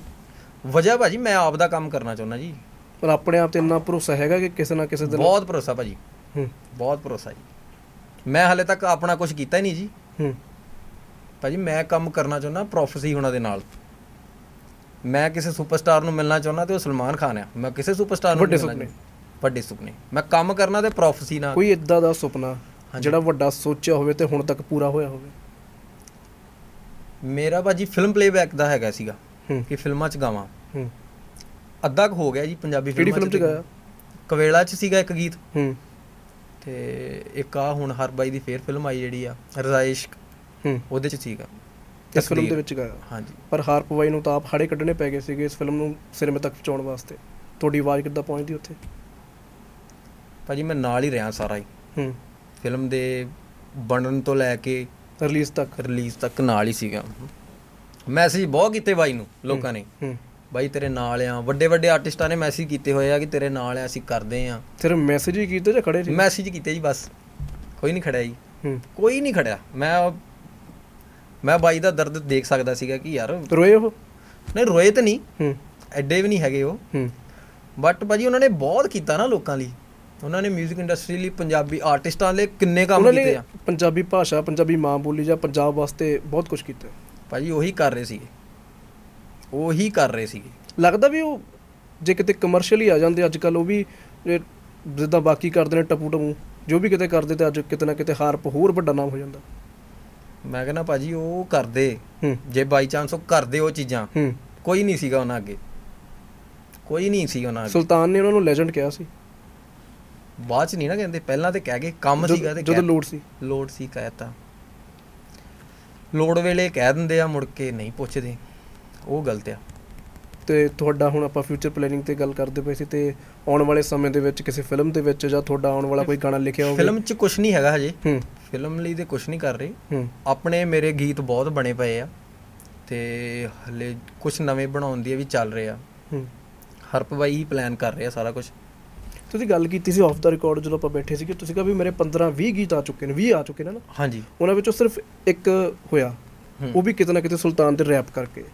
A: ਵਜ੍ਹਾ ਭਾਜੀ ਮੈਂ ਆਪ ਦਾ ਕੰਮ ਕਰਨਾ ਚਾਹੁੰਦਾ ਜੀ।
B: ਪਰ ਆਪਣੇ ਆਪ ਤੇ ਇੰਨਾ ਭਰੋਸਾ ਹੈਗਾ ਕਿ ਕਿਸੇ ਨਾ ਕਿਸੇ ਦਿਨ
A: ਬਹੁਤ ਭਰੋਸਾ ਭਾਜੀ।
B: ਹੂੰ।
A: ਬਹੁਤ ਭਰੋਸਾ ਜੀ। ਮੈਂ ਹਲੇ ਤੱਕ ਆਪਣਾ ਕੁਝ ਕੀਤਾ ਹੀ ਨਹੀਂ ਜੀ।
B: ਹੂੰ।
A: ਭਾਜੀ ਮੈਂ ਕੰਮ ਕਰਨਾ ਚਾਹੁੰਦਾ ਪ੍ਰੋਫੈਸੀ ਉਹਨਾਂ ਦੇ ਨਾਲ। ਮੈਂ ਕਿਸੇ ਸੁਪਰਸਟਾਰ ਨੂੰ ਮਿਲਣਾ ਚਾਹੁੰਦਾ ਤੇ ਉਹ ਸਲਮਾਨ ਖਾਨ ਆ। ਮੈਂ ਕਿਸੇ ਸੁਪਰਸਟਾਰ ਨੂੰ
B: ਵੱਡੇ
A: ਮਿਲਣਾ
B: ਸੁਪਨੇ।
A: ਵੱਡੇ ਸੁਪਨੇ। ਮੈਂ ਕੰਮ ਕਰਨਾ ਤੇ ਪ੍ਰੋਫੈਸੀ ਨਾਲ।
B: ਕੋਈ ਇਦਾਂ ਦਾ ਸੁਪਨਾ। ਜਿਹੜਾ ਵੱਡਾ ਸੋਚਿਆ ਹੋਵੇ ਤੇ ਹੁਣ ਤੱਕ ਪੂਰਾ ਹੋਇਆ ਹੋਵੇ?
A: ਮੇਰਾ ਭਾਜੀ ਫਿਲਮ ਪਲੇਬੈਕ ਦਾ ਹੈਗਾ ਸੀਗਾ
B: ਹੂੰ।
A: ਕਿ ਫਿਲਮਾਂ 'ਚ ਗਾਵਾਂ।
B: ਹੂੰ।
A: ਅੱਧਾ ਕੁ ਹੋ ਗਿਆ ਜੀ ਪੰਜਾਬੀ
B: ਕਿਹੜੀ
A: ਫਿਲਮਾਂ
B: ਫਿਲਮ ਚ ਗਾਇਆ?
A: ਕਵੇਲਾ 'ਚ ਸੀਗਾ ਇੱਕ ਗੀਤ।
B: ਹੂੰ।
A: ਤੇ ਇੱਕ ਆ ਹੁਣ ਹਰ ਬਾਈ ਦੀ ਫੇਰ ਫਿਲਮ ਆਈ ਜਿਹੜੀ ਆ ਰਜ਼ਾਇਸ਼।
B: ਹੂੰ।
A: ਉਹਦੇ 'ਚ ਸੀਗਾ।
B: ਇਸ ਫਿਲਮ ਦੇ। ਵਿੱਚ ਗਾਇਆ।
A: ਹਾਂਜੀ।
B: ਪਰ ਹਾਰ ਪਵਾਈ ਨੂੰ ਤਾਂ ਆਪ ਹਾੜੇ ਕੱਢਣੇ ਪੈ ਗਏ ਸੀਗੇ ਇਸ ਫਿਲਮ ਨੂੰ ਸਿਨੇਮਾ ਤੱਕ ਪਹੁੰਚਾਉਣ ਵਾਸਤੇ। ਤੁਹਾਡੀ ਆਵਾਜ਼ ਕਿੱਦਾਂ ਪਹੁੰਚਦੀ ਉੱਥੇ?
A: ਭਾਜੀ ਮੈਂ ਨਾਲ ਹੀ ਰਿਹਾ ਸਾਰਾ ਹੀ।
B: ਹੂੰ।
A: ਫਿਲਮ ਦੇ ਬਣਨ ਤੋਂ ਲੈ ਕੇ
B: ਰਿਲੀਜ਼ ਤੱਕ।
A: ਰਿਲੀਜ਼ ਤੱਕ ਨਾਲ ਹੀ ਸੀਗਾ। ਮੈਸੇਜ ਬਹੁਤ ਕੀਤੇ ਬਾਈ ਨੂੰ ਲੋਕਾਂ ਨੇ।
B: ਹੂੰ
A: ਬਾਈ ਤੇਰੇ ਨਾਲ ਆ। ਵੱਡੇ ਵੱਡੇ ਆਰਟਿਸਟਾਂ ਨੇ ਮੈਸੇਜ ਕੀਤੇ ਹੋਏ ਆ ਕਿ ਤੇਰੇ ਨਾਲ ਆ ਅਸੀਂ ਕਰਦੇ ਆ।
B: ਸਿਰਫ ਮੈਸੇਜ ਹੀ ਕੀਤੇ ਜਾਂ ਖੜੇ ਸੀ?
A: ਮੈਸੇਜ ਕੀਤੇ ਜੀ ਬਸ। ਕੋਈ ਨਹੀਂ ਖੜਿਆ ਜੀ। ਕੋਈ ਨਹੀਂ ਖੜਿਆ। ਮੈਂ ਮੈਂ ਬਾਈ ਦਾ ਦਰਦ ਦੇਖ ਸਕਦਾ ਸੀਗਾ ਕਿ ਯਾਰ
B: ਰੋਏ ਉਹ?
A: ਨਹੀਂ ਰੋਏ ਤਾਂ ਨਹੀਂ।
B: ਹੂੰ।
A: ਐਡੇ ਵੀ ਨਹੀਂ ਹੈਗੇ ਉਹ।
B: ਹੂੰ।
A: ਬਟ ਭਾਜੀ ਉਹਨਾਂ ਨੇ ਬਹੁਤ ਕੀਤਾ ਨਾ ਲੋਕਾਂ ਲਈ। ਉਹਨਾਂ ਨੇ 뮤직 ਇੰਡਸਟਰੀ ਲਈ ਪੰਜਾਬੀ ਆਰਟਿਸਟਾਂ ਲਈ ਕਿੰਨੇ ਕੰਮ ਕੀਤੇ ਆ।
B: ਪੰਜਾਬੀ ਭਾਸ਼ਾ ਪੰਜਾਬੀ ਮਾਂ ਬੋਲੀ ਜਾਂ ਪੰਜਾਬ ਵਾਸਤੇ ਬਹੁਤ ਕੁਝ ਕੀਤਾ।
A: ਭਾਜੀ ਉਹੀ ਕਰ ਰਹੇ ਸੀਗੇ। ਉਹੀ ਕਰ ਰਹੇ ਸੀਗੇ।
B: ਲੱਗਦਾ ਵੀ ਉਹ ਜੇ ਕਿਤੇ ਕਮਰਸ਼ੀਅਲੀ ਆ ਜਾਂਦੇ ਅੱਜ ਕੱਲ ਉਹ ਵੀ ਜਿੱਦਾਂ ਬਾਕੀ ਕਰਦੇ ਨੇ ਟਪੂ ਟਪੂ ਜੋ ਵੀ ਕਿਤੇ ਕਰਦੇ ਤੇ ਅੱਜ ਕਿਤੇ ਨਾ ਕਿਤੇ ਹਾਰ ਹੋਰ ਵੱਡਾ ਨਾਮ ਹੋ ਜਾਂਦਾ।
A: ਮੈਂ ਕਹਿੰਦਾ ਭਾਜੀ ਉਹ ਕਰਦੇ।
B: ਹੂੰ।
A: ਜੇ ਬਾਈ ਚਾਂਸ ਉਹ ਕਰਦੇ ਉਹ ਚੀਜ਼ਾਂ
B: ਹੂੰ।
A: ਕੋਈ ਨਹੀਂ ਸੀਗਾ ਉਹਨਾਂ ਅੱਗੇ। ਕੋਈ ਨਹੀਂ ਸੀ ਉਹਨਾਂ ਅੱਗੇ।
B: ਸੁਲਤਾਨ ਨੇ ਉਹਨਾਂ ਨੂੰ ਲੈਜੈਂਡ ਕਿਹਾ ਸੀ।
A: ਬਾਅਦ ਚ ਨਹੀਂ ਨਾ ਕਹਿੰਦੇ ਪਹਿਲਾਂ ਤੇ ਕਹਿ ਗਏ ਕੰਮ ਸੀਗਾ ਤੇ
B: ਜਦੋਂ
A: ਕਹਿ-
B: ਲੋੜ ਸੀ।
A: ਲੋੜ ਸੀ ਕਹਿਤਾ ਲੋੜ ਵੇਲੇ ਕਹਿ ਦਿੰਦੇ ਆ ਮੁੜ ਕੇ ਨਹੀਂ ਪੁੱਛਦੇ ਉਹ ਗਲਤ ਆ।
B: ਤੇ ਤੁਹਾਡਾ ਹੁਣ ਆਪਾਂ ਫਿਊਚਰ ਪਲੈਨਿੰਗ ਤੇ ਗੱਲ ਕਰਦੇ ਪਏ ਸੀ ਤੇ ਆਉਣ ਵਾਲੇ ਸਮੇਂ ਦੇ ਵਿੱਚ ਕਿਸੇ ਫਿਲਮ ਦੇ ਵਿੱਚ ਜਾਂ ਤੁਹਾਡਾ ਆਉਣ ਵਾਲਾ ਕੋਈ ਗਾਣਾ ਲਿਖਿਆ ਹੋਵੇ।
A: ਫਿਲਮ ਚ ਕੁਝ ਨਹੀਂ ਹੈਗਾ ਹਜੇ।
B: ਹੂੰ।
A: ਫਿਲਮ ਲਈ ਤੇ ਕੁਝ ਨਹੀਂ ਕਰ ਰਹੇ।
B: ਹੂੰ।
A: ਆਪਣੇ ਮੇਰੇ ਗੀਤ ਬਹੁਤ ਬਣੇ ਪਏ ਆ ਤੇ ਹਲੇ ਕੁਝ ਨਵੇਂ ਬਣਾਉਣ ਦੀ ਵੀ ਚੱਲ ਰਹੇ ਆ।
B: ਹੂੰ।
A: ਹਰਪ ਬਾਈ ਹੀ ਪਲਾਨ ਕਰ ਰਹੇ ਸਾਰਾ ਕੁਝ
B: ਤੁਸੀਂ ਗੱਲ ਕੀਤੀ ਸੀ ਆਫ ਦਾ ਰਿਕਾਰਡ ਜਦੋਂ ਆਪਾਂ ਬੈਠੇ ਸੀਗੇ ਤੁਸੀਂ ਕਿਹਾ ਵੀ ਮੇਰੇ 15 20 ਗੀਤ ਆ ਚੁੱਕੇ ਨੇ 20 ਆ ਚੁੱਕੇ ਨੇ ਨਾ।
A: ਹਾਂਜੀ।
B: ਉਹਨਾਂ ਵਿੱਚੋਂ ਸਿਰਫ ਇੱਕ ਹੋਇਆ। ਉਹ ਵੀ ਕਿਤੇ ਨਾ ਕਿਤੇ ਸੁਲਤਾਨ ਤੇ ਰੈਪ ਕਰਕੇ।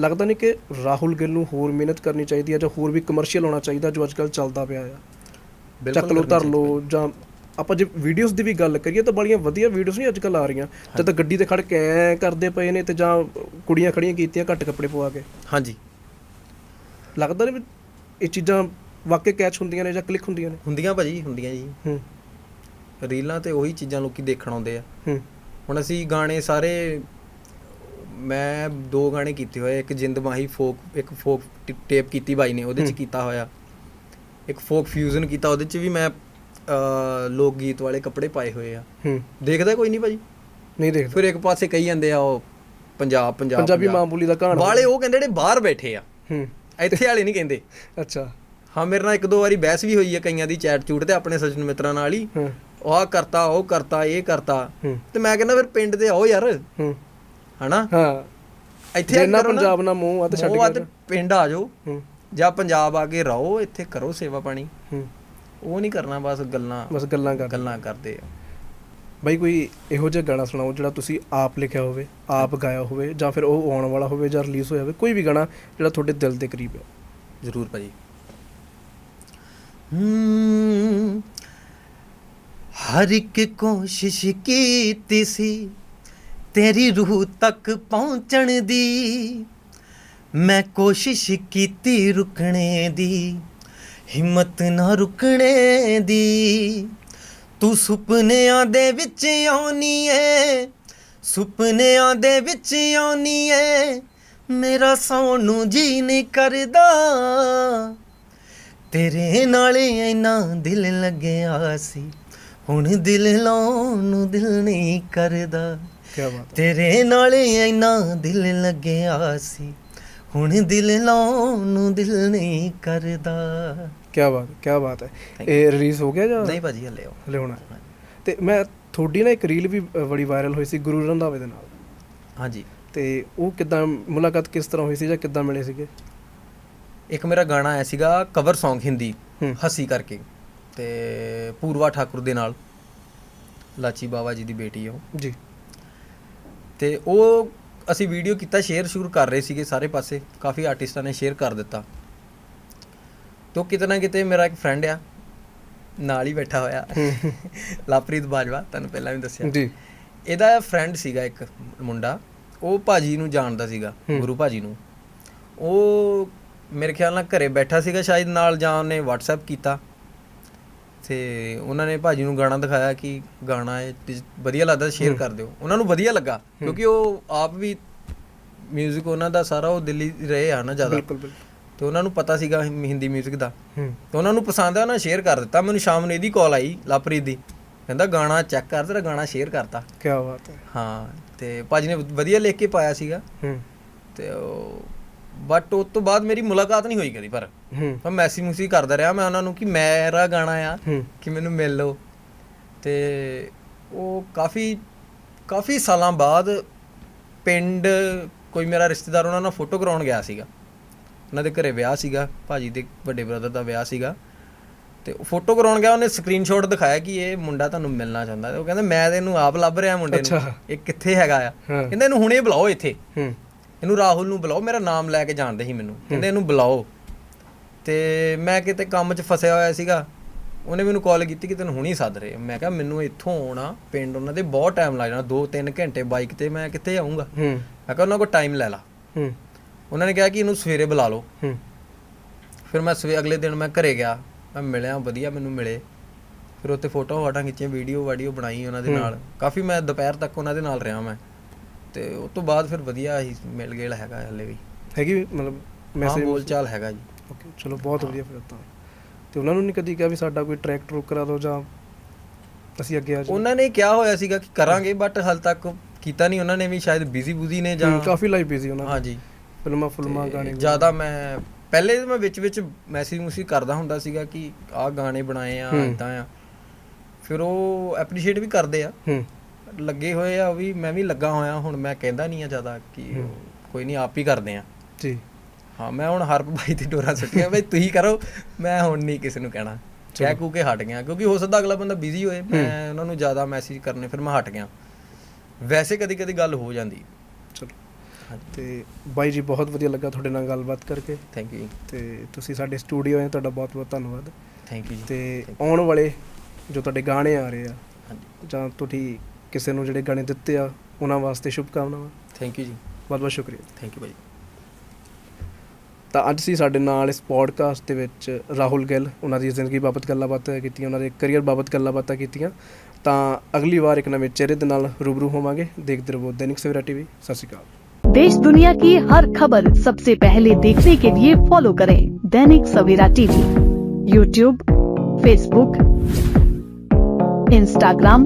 B: ਲੱਗਦਾ ਨਹੀਂ ਕਿ ਰਾਹੁਲ ਗਿੱਲ ਨੂੰ ਹੋਰ ਮਿਹਨਤ ਕਰਨੀ ਚਾਹੀਦੀ ਹੈ ਜਾਂ ਹੋਰ ਵੀ ਕਮਰਸ਼ੀਅਲ ਹੋਣਾ ਚਾਹੀਦਾ ਜੋ ਅੱਜਕੱਲ ਚੱਲਦਾ ਪਿਆ ਆ। ਚੱਕ
A: ਕਰਨੀ
B: ਧਰ ਲਓ ਜਾਂ ਆਪਾਂ ਜੇ ਵੀਡੀਓਜ਼ ਦੀ ਵੀ ਗੱਲ ਕਰੀਏ ਤਾਂ ਬੜੀਆਂ ਵਧੀਆ ਵੀਡੀਓਜ਼ ਨਹੀਂ ਅੱਜਕੱਲ ਆ ਰਹੀਆਂ। ਜਦ ਤਾਂ ਗੱਡੀ ਤੇ ਖੜ ਕੇ ਐਂ ਕਰਦੇ ਪਏ ਨੇ ਤੇ ਜਾਂ ਕੁੜੀਆਂ ਖੜੀਆਂ ਕੀਤੀਆਂ ਘੱਟ ਕੱਪੜੇ ਪਵਾ ਕੇ।
A: ਹਾਂਜੀ।
B: ਲੱਗਦਾ ਨਹੀਂ ਵੀ ਇਹ ਚੀਜ਼ਾਂ ਵਾਕਈ ਕੈਚ ਹੁੰਦੀਆਂ ਨੇ ਜਾਂ ਕਲਿੱਕ ਹੁੰਦੀਆਂ ਨੇ?
A: ਹੁੰਦੀਆਂ ਭਾਜੀ ਹੁੰਦੀਆਂ ਜੀ।
B: ਹੂੰ।
A: ਰੀਲਾਂ ਤੇ ਉਹੀ ਚੀਜ਼ਾਂ ਲੋਕੀ ਦੇਖਣ ਆਉਂਦੇ ਆ।
B: ਹੂੰ।
A: ਹੁਣ ਅਸੀਂ ਗਾਣੇ ਸਾਰੇ ਮੈਂ ਦੋ ਗਾਣੇ ਕੀਤੇ ਹੋਏ ਇੱਕ ਜਿੰਦ ਮਾਹੀ ਫੋਕ ਇੱਕ ਫੋਕ ਟੇਪ ਕੀਤੀ ਬਾਈ ਨੇ ਉਹਦੇ ਚ। ਕੀਤਾ ਹੋਇਆ। ਇੱਕ ਫੋਕ ਫਿਊਜ਼ਨ ਕੀਤਾ ਉਹਦੇ ਚ ਵੀ ਮੈਂ ਅ, ਲੋਕ ਗੀਤ ਵਾਲੇ ਕੱਪੜੇ ਪਾਏ ਹੋਏ ਆ।
B: ਹੂੰ।
A: ਦੇਖਦਾ ਕੋਈ ਨਹੀਂ ਭਾਜੀ?
B: ਨਹੀਂ ਦੇਖਦਾ।
A: ਫਿਰ ਇੱਕ ਪਾਸੇ ਕਹੀ ਜਾਂਦੇ ਆ ਉਹ ਪੰਜਾਬ ਪੰਜਾਬ
B: ਪੰਜਾਬੀ। ਮਾਂ ਬੋਲੀ ਦਾ ਕਹਾਣਾ
A: ਵਾਲੇ ਉਹ ਕਹਿੰਦੇ ਜਿਹੜੇ ਬਾਹਰ ਬੈਠੇ ਆ।
B: ਹੂੰ।
A: ਇੱਥੇ ਵਾਲੇ ਨਹੀਂ ਕਹਿੰਦੇ।
B: ਅੱਛਾ।
A: ਹਾਂ ਮੇਰੇ ਨਾਲ ਇੱਕ ਦੋ ਵਾਰੀ ਬਹਿਸ ਵੀ ਹੋਈ ਹੈ ਕਈਆਂ ਦੀ ਚੈਟ ਚੂਟ ਤੇ ਆਪਣੇ ਸੱਜਣ ਮਿੱਤਰਾਂ ਨਾਲ ਹੀ।
B: ਹਾਂ।
A: ਉਹ ਆਹ ਕਰਤਾ ਉਹ ਕਰਤਾ ਇਹ ਕਰਤਾ। ਤੇ ਮੈਂ ਕਹਿੰਦਾ ਫਿਰ ਪਿੰਡ ਤੇ ਆਓ ਯਾਰ।
B: ਹੂੰ।
A: ਹਨਾ?
B: ਹਾਂ।
A: ਇੱਥੇ
B: ਜਿੰਨਾ
A: ਕਰੋ ਨਾ।
B: ਪੰਜਾਬ ਨਾਲ ਮੋਹ ਆ ਤੇ ਛੱਡ
A: ਮੋਹ ਆ
B: ਕੇ
A: ਤੇ ਪਿੰਡ ਆ ਜਾਓ।
B: ਹੂੰ।
A: ਜਾਂ ਪੰਜਾਬ ਆ ਕੇ ਰਹੋ ਇੱਥੇ ਕਰੋ ਸੇਵਾ ਪਾਣੀ।
B: ਹੂੰ।
A: ਉਹ ਨਹੀਂ ਕਰਨਾ ਬਸ ਗੱਲਾਂ
B: ਬਸ ਗੱਲਾਂ ਕਰ
A: ਗੱਲਾਂ ਕਰਦੇ ਆ।
B: ਬਾਈ ਕੋਈ ਇਹੋ ਜਿਹਾ ਗਾਣਾ ਸੁਣਾਓ ਜਿਹੜਾ ਤੁਸੀਂ ਆਪ ਲਿਖਿਆ ਹੋਵੇ ਆਪ ਗਾਇਆ ਹੋਵੇ ਜਾਂ ਫਿਰ ਉਹ ਆਉਣ ਵਾਲਾ ਹੋਵੇ ਜਾਂ ਰਿਲੀਜ਼ ਹੋਇਆ ਹੋਵੇ ਕੋਈ ਵੀ ਗਾਣਾ ਜਿਹੜਾ ਤੁਹਾਡੇ ਦਿਲ ਦੇ ਕਰੀਬ ਹੈ।
A: ਜ਼ਰੂਰ ਭਾਜੀ। ਹਰ ਇੱਕ ਕੋਸ਼ਿਸ਼ ਕੀਤੀ ਸੀ ਤੇਰੀ ਰੂਹ ਤੱਕ ਪਹੁੰਚਣ ਦੀ। ਮੈਂ ਕੋਸ਼ਿਸ਼ ਕੀਤੀ ਰੁਕਣੇ ਦੀ, ਹਿੰਮਤ ਨਾ ਰੁਕਣੇ ਦੀ। ਤੂੰ ਸੁਪਨਿਆਂ ਦੇ ਵਿੱਚ ਆਉਣੀ ਏ, ਸੁਪਨਿਆਂ ਦੇ ਵਿੱਚ ਆਉਣੀ ਏ। ਮੇਰਾ ਸੌਣ ਨੂੰ ਜੀ ਨਹੀਂ ਕਰਦਾ। ਤੇਰੇ ਨਾਲ ਇੰਨਾ ਦਿਲ ਲੱਗਿਆ ਸੀ, ਹੁਣ ਦਿਲ ਲਾਉਣ ਨੂੰ ਦਿਲ ਨਹੀਂ ਕਰਦਾ।
B: ਕੀ ਬਾਤ ਹੈ।
A: ਤੇਰੇ ਨਾਲ ਇੰਨਾ ਦਿਲ ਲੱਗਿਆ ਸੀ। ਹੁਣ ਦਿਲ ਲਾਉਣ ਨੂੰ ਦਿਲ ਨਹੀਂ ਕਰਦਾ।
B: ਕੀ ਬਾਤ ਕੀ ਬਾਤ ਹੈ। ਇਹ ਰਿਲੀਜ਼ ਹੋ ਗਿਆ ਜਾਂ?
A: ਨਹੀਂ ਭਾਜੀ ਹਲੇ
B: ਹਲੇ ਹੋਣਾ? ਤੇ ਮੈਂ ਤੁਹਾਡੀ ਨਾ ਇੱਕ ਰੀਲ ਵੀ ਬੜੀ ਵਾਇਰਲ ਹੋਈ ਸੀ ਗੁਰੂ ਰੰਧਾਵੇ ਦੇ ਨਾਲ।
A: ਹਾਂਜੀ।
B: ਤੇ ਉਹ ਕਿਦਾਂ ਮੁਲਾਕਾਤ ਕਿਸ ਤਰ੍ਹਾਂ ਹੋਈ ਸੀ ਜਾਂ ਕਿਦਾਂ ਮਿਲੇ ਸੀਗੇ?
A: ਇੱਕ ਮੇਰਾ ਗਾਣਾ ਆਇਆ ਸੀਗਾ ਕਵਰ Song ਹਿੰਦੀ। ਹੱਸੀ ਕਰਕੇ। ਤੇ ਪੂਰਵਾ ਠਾਕੁਰ ਦੇ ਨਾਲ ਲਾਚੀ ਬਾਵਾ ਜੀ ਦੀ ਬੇਟੀ ਹੈ ਉਹ।
B: ਜੀ।
A: ਤੇ ਉਹ ਅਸੀਂ ਵੀਡੀਓ ਕੀਤਾ ਸ਼ੇਅਰ ਸ਼ੁਰੂ ਕਰ ਰਹੇ ਸੀਗੇ ਸਾਰੇ ਪਾਸੇ। ਕਾਫੀ ਆਰਟਿਸਟਾਂ ਨੇ ਸ਼ੇਅਰ ਕਰ ਦਿੱਤਾ। ਤੋ ਕਿਤੇ ਨਾ ਕਿਤੇ ਮੇਰਾ ਇੱਕ ਫਰੈਂਡ ਆ ਨਾਲ ਹੀ ਬੈਠਾ ਹੋਇਆ। ਲਾਪ੍ਰੀਤ ਬਾਜਵਾ ਤੁਹਾਨੂੰ ਪਹਿਲਾਂ ਵੀ ਦੱਸਿਆ।
B: ਜੀ।
A: ਇਹਦਾ ਫਰੈਂਡ ਸੀਗਾ ਇੱਕ ਮੁੰਡਾ ਉਹ ਭਾਜੀ ਨੂੰ ਜਾਣਦਾ ਸੀਗਾ। ਗੁਰੂ ਭਾਜੀ ਨੂੰ। ਉਹ ਮੇਰੇ ਖਿਆਲ ਨਾਲ ਘਰੇ ਬੈਠਾ ਸੀਗਾ ਸ਼ਾਇਦ ਨਾਲ ਜਾਂ ਉਹਨੇ WhatsApp ਕੀਤਾ। ਤੇ ਉਹਨਾਂ ਨੇ ਭਾਜੀ ਨੂੰ ਗਾਣਾ ਦਿਖਾਇਆ ਕਿ ਗਾਣਾ ਇਹ ਤੇ ਵਧੀਆ ਲੱਗਦਾ ਸ਼ੇਅਰ
B: ਹੂੰ।
A: ਕਰ ਦਿਓ ਉਹਨਾਂ ਨੂੰ ਵਧੀਆ ਲੱਗਾ ਕਿਉਂਕਿ ਉਹ ਆਪ ਵੀ 뮤직 ਉਹਨਾਂ ਦਾ ਸਾਰਾ ਉਹ ਦਿੱਲੀ ਰਹੇ ਆ ਨਾ ਜ਼ਿਆਦਾ
B: ਬਿਲਕੁਲ ਬਿਲਕੁਲ
A: ਤੇ ਉਹਨਾਂ ਨੂੰ ਪਤਾ ਸੀਗਾ ਹਿੰ- ਹਿੰਦੀ 뮤직 ਦਾ
B: ਹੂੰ
A: ਤੇ ਉਹਨਾਂ ਨੂੰ ਪਸੰਦ ਆ ਉਹਨਾਂ ਸ਼ੇਅਰ ਕਰ ਦਿੱਤਾ ਮੈਨੂੰ ਸ਼ਾਮ ਨੂੰ ਇਹਦੀ ਕਾਲ ਆਈ ਲਾਪ੍ਰੀਤ ਦੀ ਕਹਿੰਦਾ ਗਾਣਾ ਚੈੱਕ ਕਰ ਤੇਰਾ ਗਾਣਾ ਸ਼ੇਅਰ ਕਰਤਾ
B: ਕੀ ਬਾਤ ਹੈ
A: ਹਾਂ ਤੇ ਭਾਜੀ ਨੇ ਵਧੀਆ ਲਿਖ ਕੇ ਪਾਇਆ ਸੀਗਾ
B: ਹੂੰ
A: ਤੇ ਉਹ ਬਟ ਉਸ ਤੋਂ ਬਾਅਦ ਮੇਰੀ ਮੁਲਾਕਾਤ ਨਹੀਂ ਹੋਈ ਕਦੀ ਪਰ ਮੈਂ ਮੈਸੇਜ ਮੂਸੀ ਕਰਦਾ ਰਿਹਾ ਮੈਂ ਉਹਨਾਂ ਨੂੰ ਕਿ ਮੇਰਾ ਗਾਣਾ ਆ ਕਿ ਮੈਨੂੰ ਮਿਲ ਲਓ। ਤੇ ਉਹ ਕਾਫੀ ਕਾਫੀ ਸਾਲਾਂ ਬਾਅਦ ਪਿੰਡ ਕੋਈ ਮੇਰਾ ਰਿਸ਼ਤੇਦਾਰ ਉਹਨਾਂ ਨਾਲ ਫੋਟੋ ਕਰਾਉਣ ਗਿਆ ਸੀਗਾ। ਉਹਨਾਂ ਦੇ ਘਰੇ ਵਿਆਹ ਸੀਗਾ ਭਾਜੀ ਦੇ ਵੱਡੇ ਬ੍ਰਦਰ ਦਾ ਵਿਆਹ ਸੀਗਾ। ਤੇ ਫੋਟੋ ਕਰਾਉਣ ਗਿਆ ਉਹਨੇ ਸਕਰੀਨਸ਼ਾਟ ਦਿਖਾਇਆ ਕਿ ਇਹ ਮੁੰਡਾ ਤੁਹਾਨੂੰ ਮਿਲਣਾ ਚਾਹੁੰਦਾ। ਉਹ ਕਹਿੰਦਾ ਮੈਂ ਤੇ ਇਹਨੂੰ ਆਪ ਲੱਭ ਰਿਹਾ ਮੁੰਡੇ ਨੂੰ। ਇਹ ਕਿੱਥੇ ਹੈਗਾ ਆ। ਕਹਿੰਦਾ ਇਹਨੂੰ ਹੁਣੇ ਬੁਲਾਓ ਇੱਥੇ।
B: ਹੂੰ।
A: ਇਹਨੂੰ ਰਾਹੁਲ ਨੂੰ ਬੁਲਾਓ ਮੇਰਾ ਨਾਮ ਲੈ ਕੇ ਜਾਣਦੇ ਸੀ ਮੈਨੂੰ। ਕਹਿੰਦੇ ਇਹਨੂੰ ਬੁਲਾਓ। ਤੇ ਮੈਂ ਕਿਤੇ ਕੰਮ 'ਚ ਫਸਿਆ ਹੋਇਆ ਸੀਗਾ। ਉਹਨੇ ਮੈਨੂੰ ਕਾਲ ਕੀਤੀ ਕਿ ਤੈਨੂੰ ਹੁਣੀ ਸੱਦ ਰਹੇ। ਮੈਂ ਕਿਹਾ ਮੈਨੂੰ ਇੱਥੋਂ ਆਉਣਾ ਪਿੰਡ ਉਹਨਾਂ ਦੇ ਬਹੁਤ ਟਾਈਮ ਲੱਗ ਜਾਣਾ। 2-3 ਘੰਟੇ ਬਾਈਕ ਤੇ ਮੈਂ ਕਿੱਥੇ ਆਉਂਗਾ ਮੈਂ ਕਿਹਾ ਉਹਨਾਂ ਕੋਲ ਟਾਈਮ ਲੈ ਲਾ। ਉਹਨਾਂ ਨੇ ਕਿਹਾ ਕਿ ਇਹਨੂੰ ਸਵੇਰੇ ਬੁਲਾ ਲਓ। ਫਿਰ ਮੈਂ ਸਵੇ ਅਗਲੇ ਦਿਨ ਮੈਂ ਘਰੇ ਗਿਆ। ਮੈਂ ਮਿਲਿਆ ਵਧੀਆ ਮੈਨੂੰ ਮਿਲੇ। ਫਿਰ ਉੱਥੇ ਫੋਟੋ ਵਾਟਾਂ ਖਿੱਚੀਆਂ ਵੀਡੀਓ ਵਾਡੀਓ ਬਣਾਈ ਉਹਨਾਂ ਦੇ। ਨਾਲ। ਕਾਫੀ ਮੈਂ ਦੁਪਹਿਰ ਤੱਕ ਉਹਨਾਂ ਦੇ ਨਾਲ ਰਿਹਾ ਮੈਂ। ਤੇ ਉਸ ਤੋਂ ਬਾਅਦ ਫਿਰ ਵਧੀਆ ਹੀ ਮਿਲ ਗੇਲ ਹੈਗਾ ਹਲੇ ਵੀ।
B: ਹੈਗੀ ਮਤਲਬ
A: ਹਾਂ
B: ਮੈਸੇਜ
A: ਬੋਲ ਚਾਲ ਹੈਗਾ ਜੀ।
B: ਓਕੇ ਚਲੋ ਬਹੁਤ ਵਧੀਆ ਫਿਰ ਤਾਂ। ਤੇ ਉਹਨਾਂ ਨੂੰ ਨਹੀਂ ਕਦੀ ਕਿਹਾ ਵੀ ਸਾਡਾ ਕੋਈ ਟਰੈਕ ਟਰੂਕ ਕਰਾ ਦਿਓ ਜਾਂ ਅਸੀਂ ਅੱਗੇ ਆ ਜਾਈਏ?
A: ਉਹਨਾਂ ਨੇ ਕਿਹਾ ਹੋਇਆ ਸੀਗਾ ਕਿ ਕਰਾਂਗੇ ਬਟ ਹਾਲ ਤੱਕ ਕੀਤਾ ਨਹੀਂ ਉਹਨਾਂ ਨੇ ਵੀ ਸ਼ਾਇਦ ਬਿਜ਼ੀ ਬੁਜ਼ੀ ਨੇ ਜਾਂ
B: ਹੂੰ, ਕਾਫੀ ਲਾਈਫ ਬਿਜ਼ੀ ਉਹਨਾਂ ਦੀ
A: ਹਾਂਜੀ
B: ਫਿਲਮਾਂ ਫੁਲਮਾਂ ਗਾਣੇ
A: ਜ਼ਿਆਦਾ ਮੈਂ ਪਹਿਲੇ ਮੈਂ ਵਿੱਚ ਵਿੱਚ ਮੈਸੇਜ ਮੂਸੀ ਕਰਦਾ ਹੁੰਦਾ ਸੀਗਾ ਕਿ ਆਹ ਗਾਣੇ ਬਣਾਏ ਆ
B: ਹੂੰ।
A: ਇਦਾਂ ਆ। ਫਿਰ ਉਹ ਐਪਰੀਸ਼ੀਏਟ ਵੀ ਕਰਦੇ ਆ।
B: ਹੂੰ।
A: ਲੱਗੇ ਹੋਏ ਆ ਉਹ ਵੀ ਮੈਂ ਵੀ ਲੱਗਾ ਹੋਇਆ ਹੁਣ ਮੈਂ ਕਹਿੰਦਾ ਨਹੀਂ ਆ ਜ਼ਿਆਦਾ ਕਿ। ਕੋਈ ਨਹੀਂ ਆਪ ਹੀ ਕਰਦੇ ਆ।
B: ਜੀ।
A: ਹਾਂ ਮੈਂ ਹੁਣ ਹਰਪ ਭਾਈ ਤੇ ਡੋਰਾ ਸੁੱਟੀਆਂ ਬਈ ਤੁਸੀਂ ਕਰੋ ਮੈਂ ਹੁਣ ਨਹੀਂ ਕਿਸੇ ਨੂੰ ਕਹਿਣਾ। ਕਹਿ ਕੂ ਕੇ ਹਟ ਗਿਆ ਕਿਉਂਕਿ ਹੋ ਸਕਦਾ ਅਗਲਾ ਬੰਦਾ ਬਿਜ਼ੀ ਹੋਏ ਮੈਂ ਉਹਨਾਂ ਨੂੰ ਜ਼ਿਆਦਾ ਮੈਸੇਜ ਕਰਨੇ ਫਿਰ ਮੈਂ ਹਟ ਗਿਆ। ਵੈਸੇ ਕਦੀ ਕਦੀ ਗੱਲ ਹੋ ਜਾਂਦੀ।
B: ਚਲੋ। ਤੇ ਬਾਈ ਜੀ ਬਹੁਤ ਵਧੀਆ ਲੱਗਾ ਤੁਹਾਡੇ ਨਾਲ ਗੱਲਬਾਤ ਕਰਕੇ।
A: ਥੈਂਕ ਯੂ
B: ਤੇ ਤੁਸੀਂ ਸਾਡੇ ਸਟੂਡੀਓ ਆਏ ਤੁਹਾਡਾ ਬਹੁਤ ਬਹੁਤ ਧੰਨਵਾਦ।
A: ਥੈਂਕ ਯੂ ਜੀ।
B: ਤੇ ਆਉਣ ਵਾਲੇ ਜੋ ਤੁਹਾਡੇ ਗਾਣੇ ਆ ਰਹੇ ਆ
A: ਹਾਂਜੀ।
B: ਜਾਂ ਤੁਸੀਂ ਕਿਸੇ ਨੂੰ ਜਿਹੜੇ ਗਾਣੇ ਦਿੱਤੇ ਆ ਉਹਨਾਂ ਵਾਸਤੇ ਸ਼ੁਭ ਕਾਮਨਾਵਾਂ
A: ਥੈਂਕ ਯੂ ਜੀ
B: ਬਹੁਤ ਬਹੁਤ ਸ਼ੁਕਰੀਆ
A: ਥੈਂਕ ਯੂ ਭਾਈ
B: ਤਾਂ ਅੱਜ ਸੀ ਸਾਡੇ ਨਾਲ ਇਸ ਪੋਡਕਾਸਟ ਦੇ ਵਿੱਚ ਰਾਹੁਲ ਗਿੱਲ ਉਹਨਾਂ ਦੀ ਜ਼ਿੰਦਗੀ ਬਾਬਤ ਗੱਲਾਂ ਬਾਤਾਂ ਕੀਤੀਆਂ ਉਹਨਾਂ ਦੇ ਕੈਰੀਅਰ ਬਾਬਤ ਗੱਲਾਂ ਬਾਤਾਂ ਕੀਤੀਆਂ ਤਾਂ ਅਗਲੀ ਵਾਰ ਇੱਕ ਨਵੇਂ ਚਿਹਰੇ ਦੇ ਨਾਲ ਰੂਬਰੂ ਹੋਵਾਂਗੇ ਦੇਖਦੇ ਰਹੋ ਦੈਨਿਕ ਸਵੇਰਾ ਟੀਵੀ ਸਤਿ ਸ਼੍ਰੀ ਅਕਾਲ
C: देश दुनिया की हर खबर सबसे पहले देखने के लिए फॉलो करें Dainik Savera TV YouTube Facebook Instagram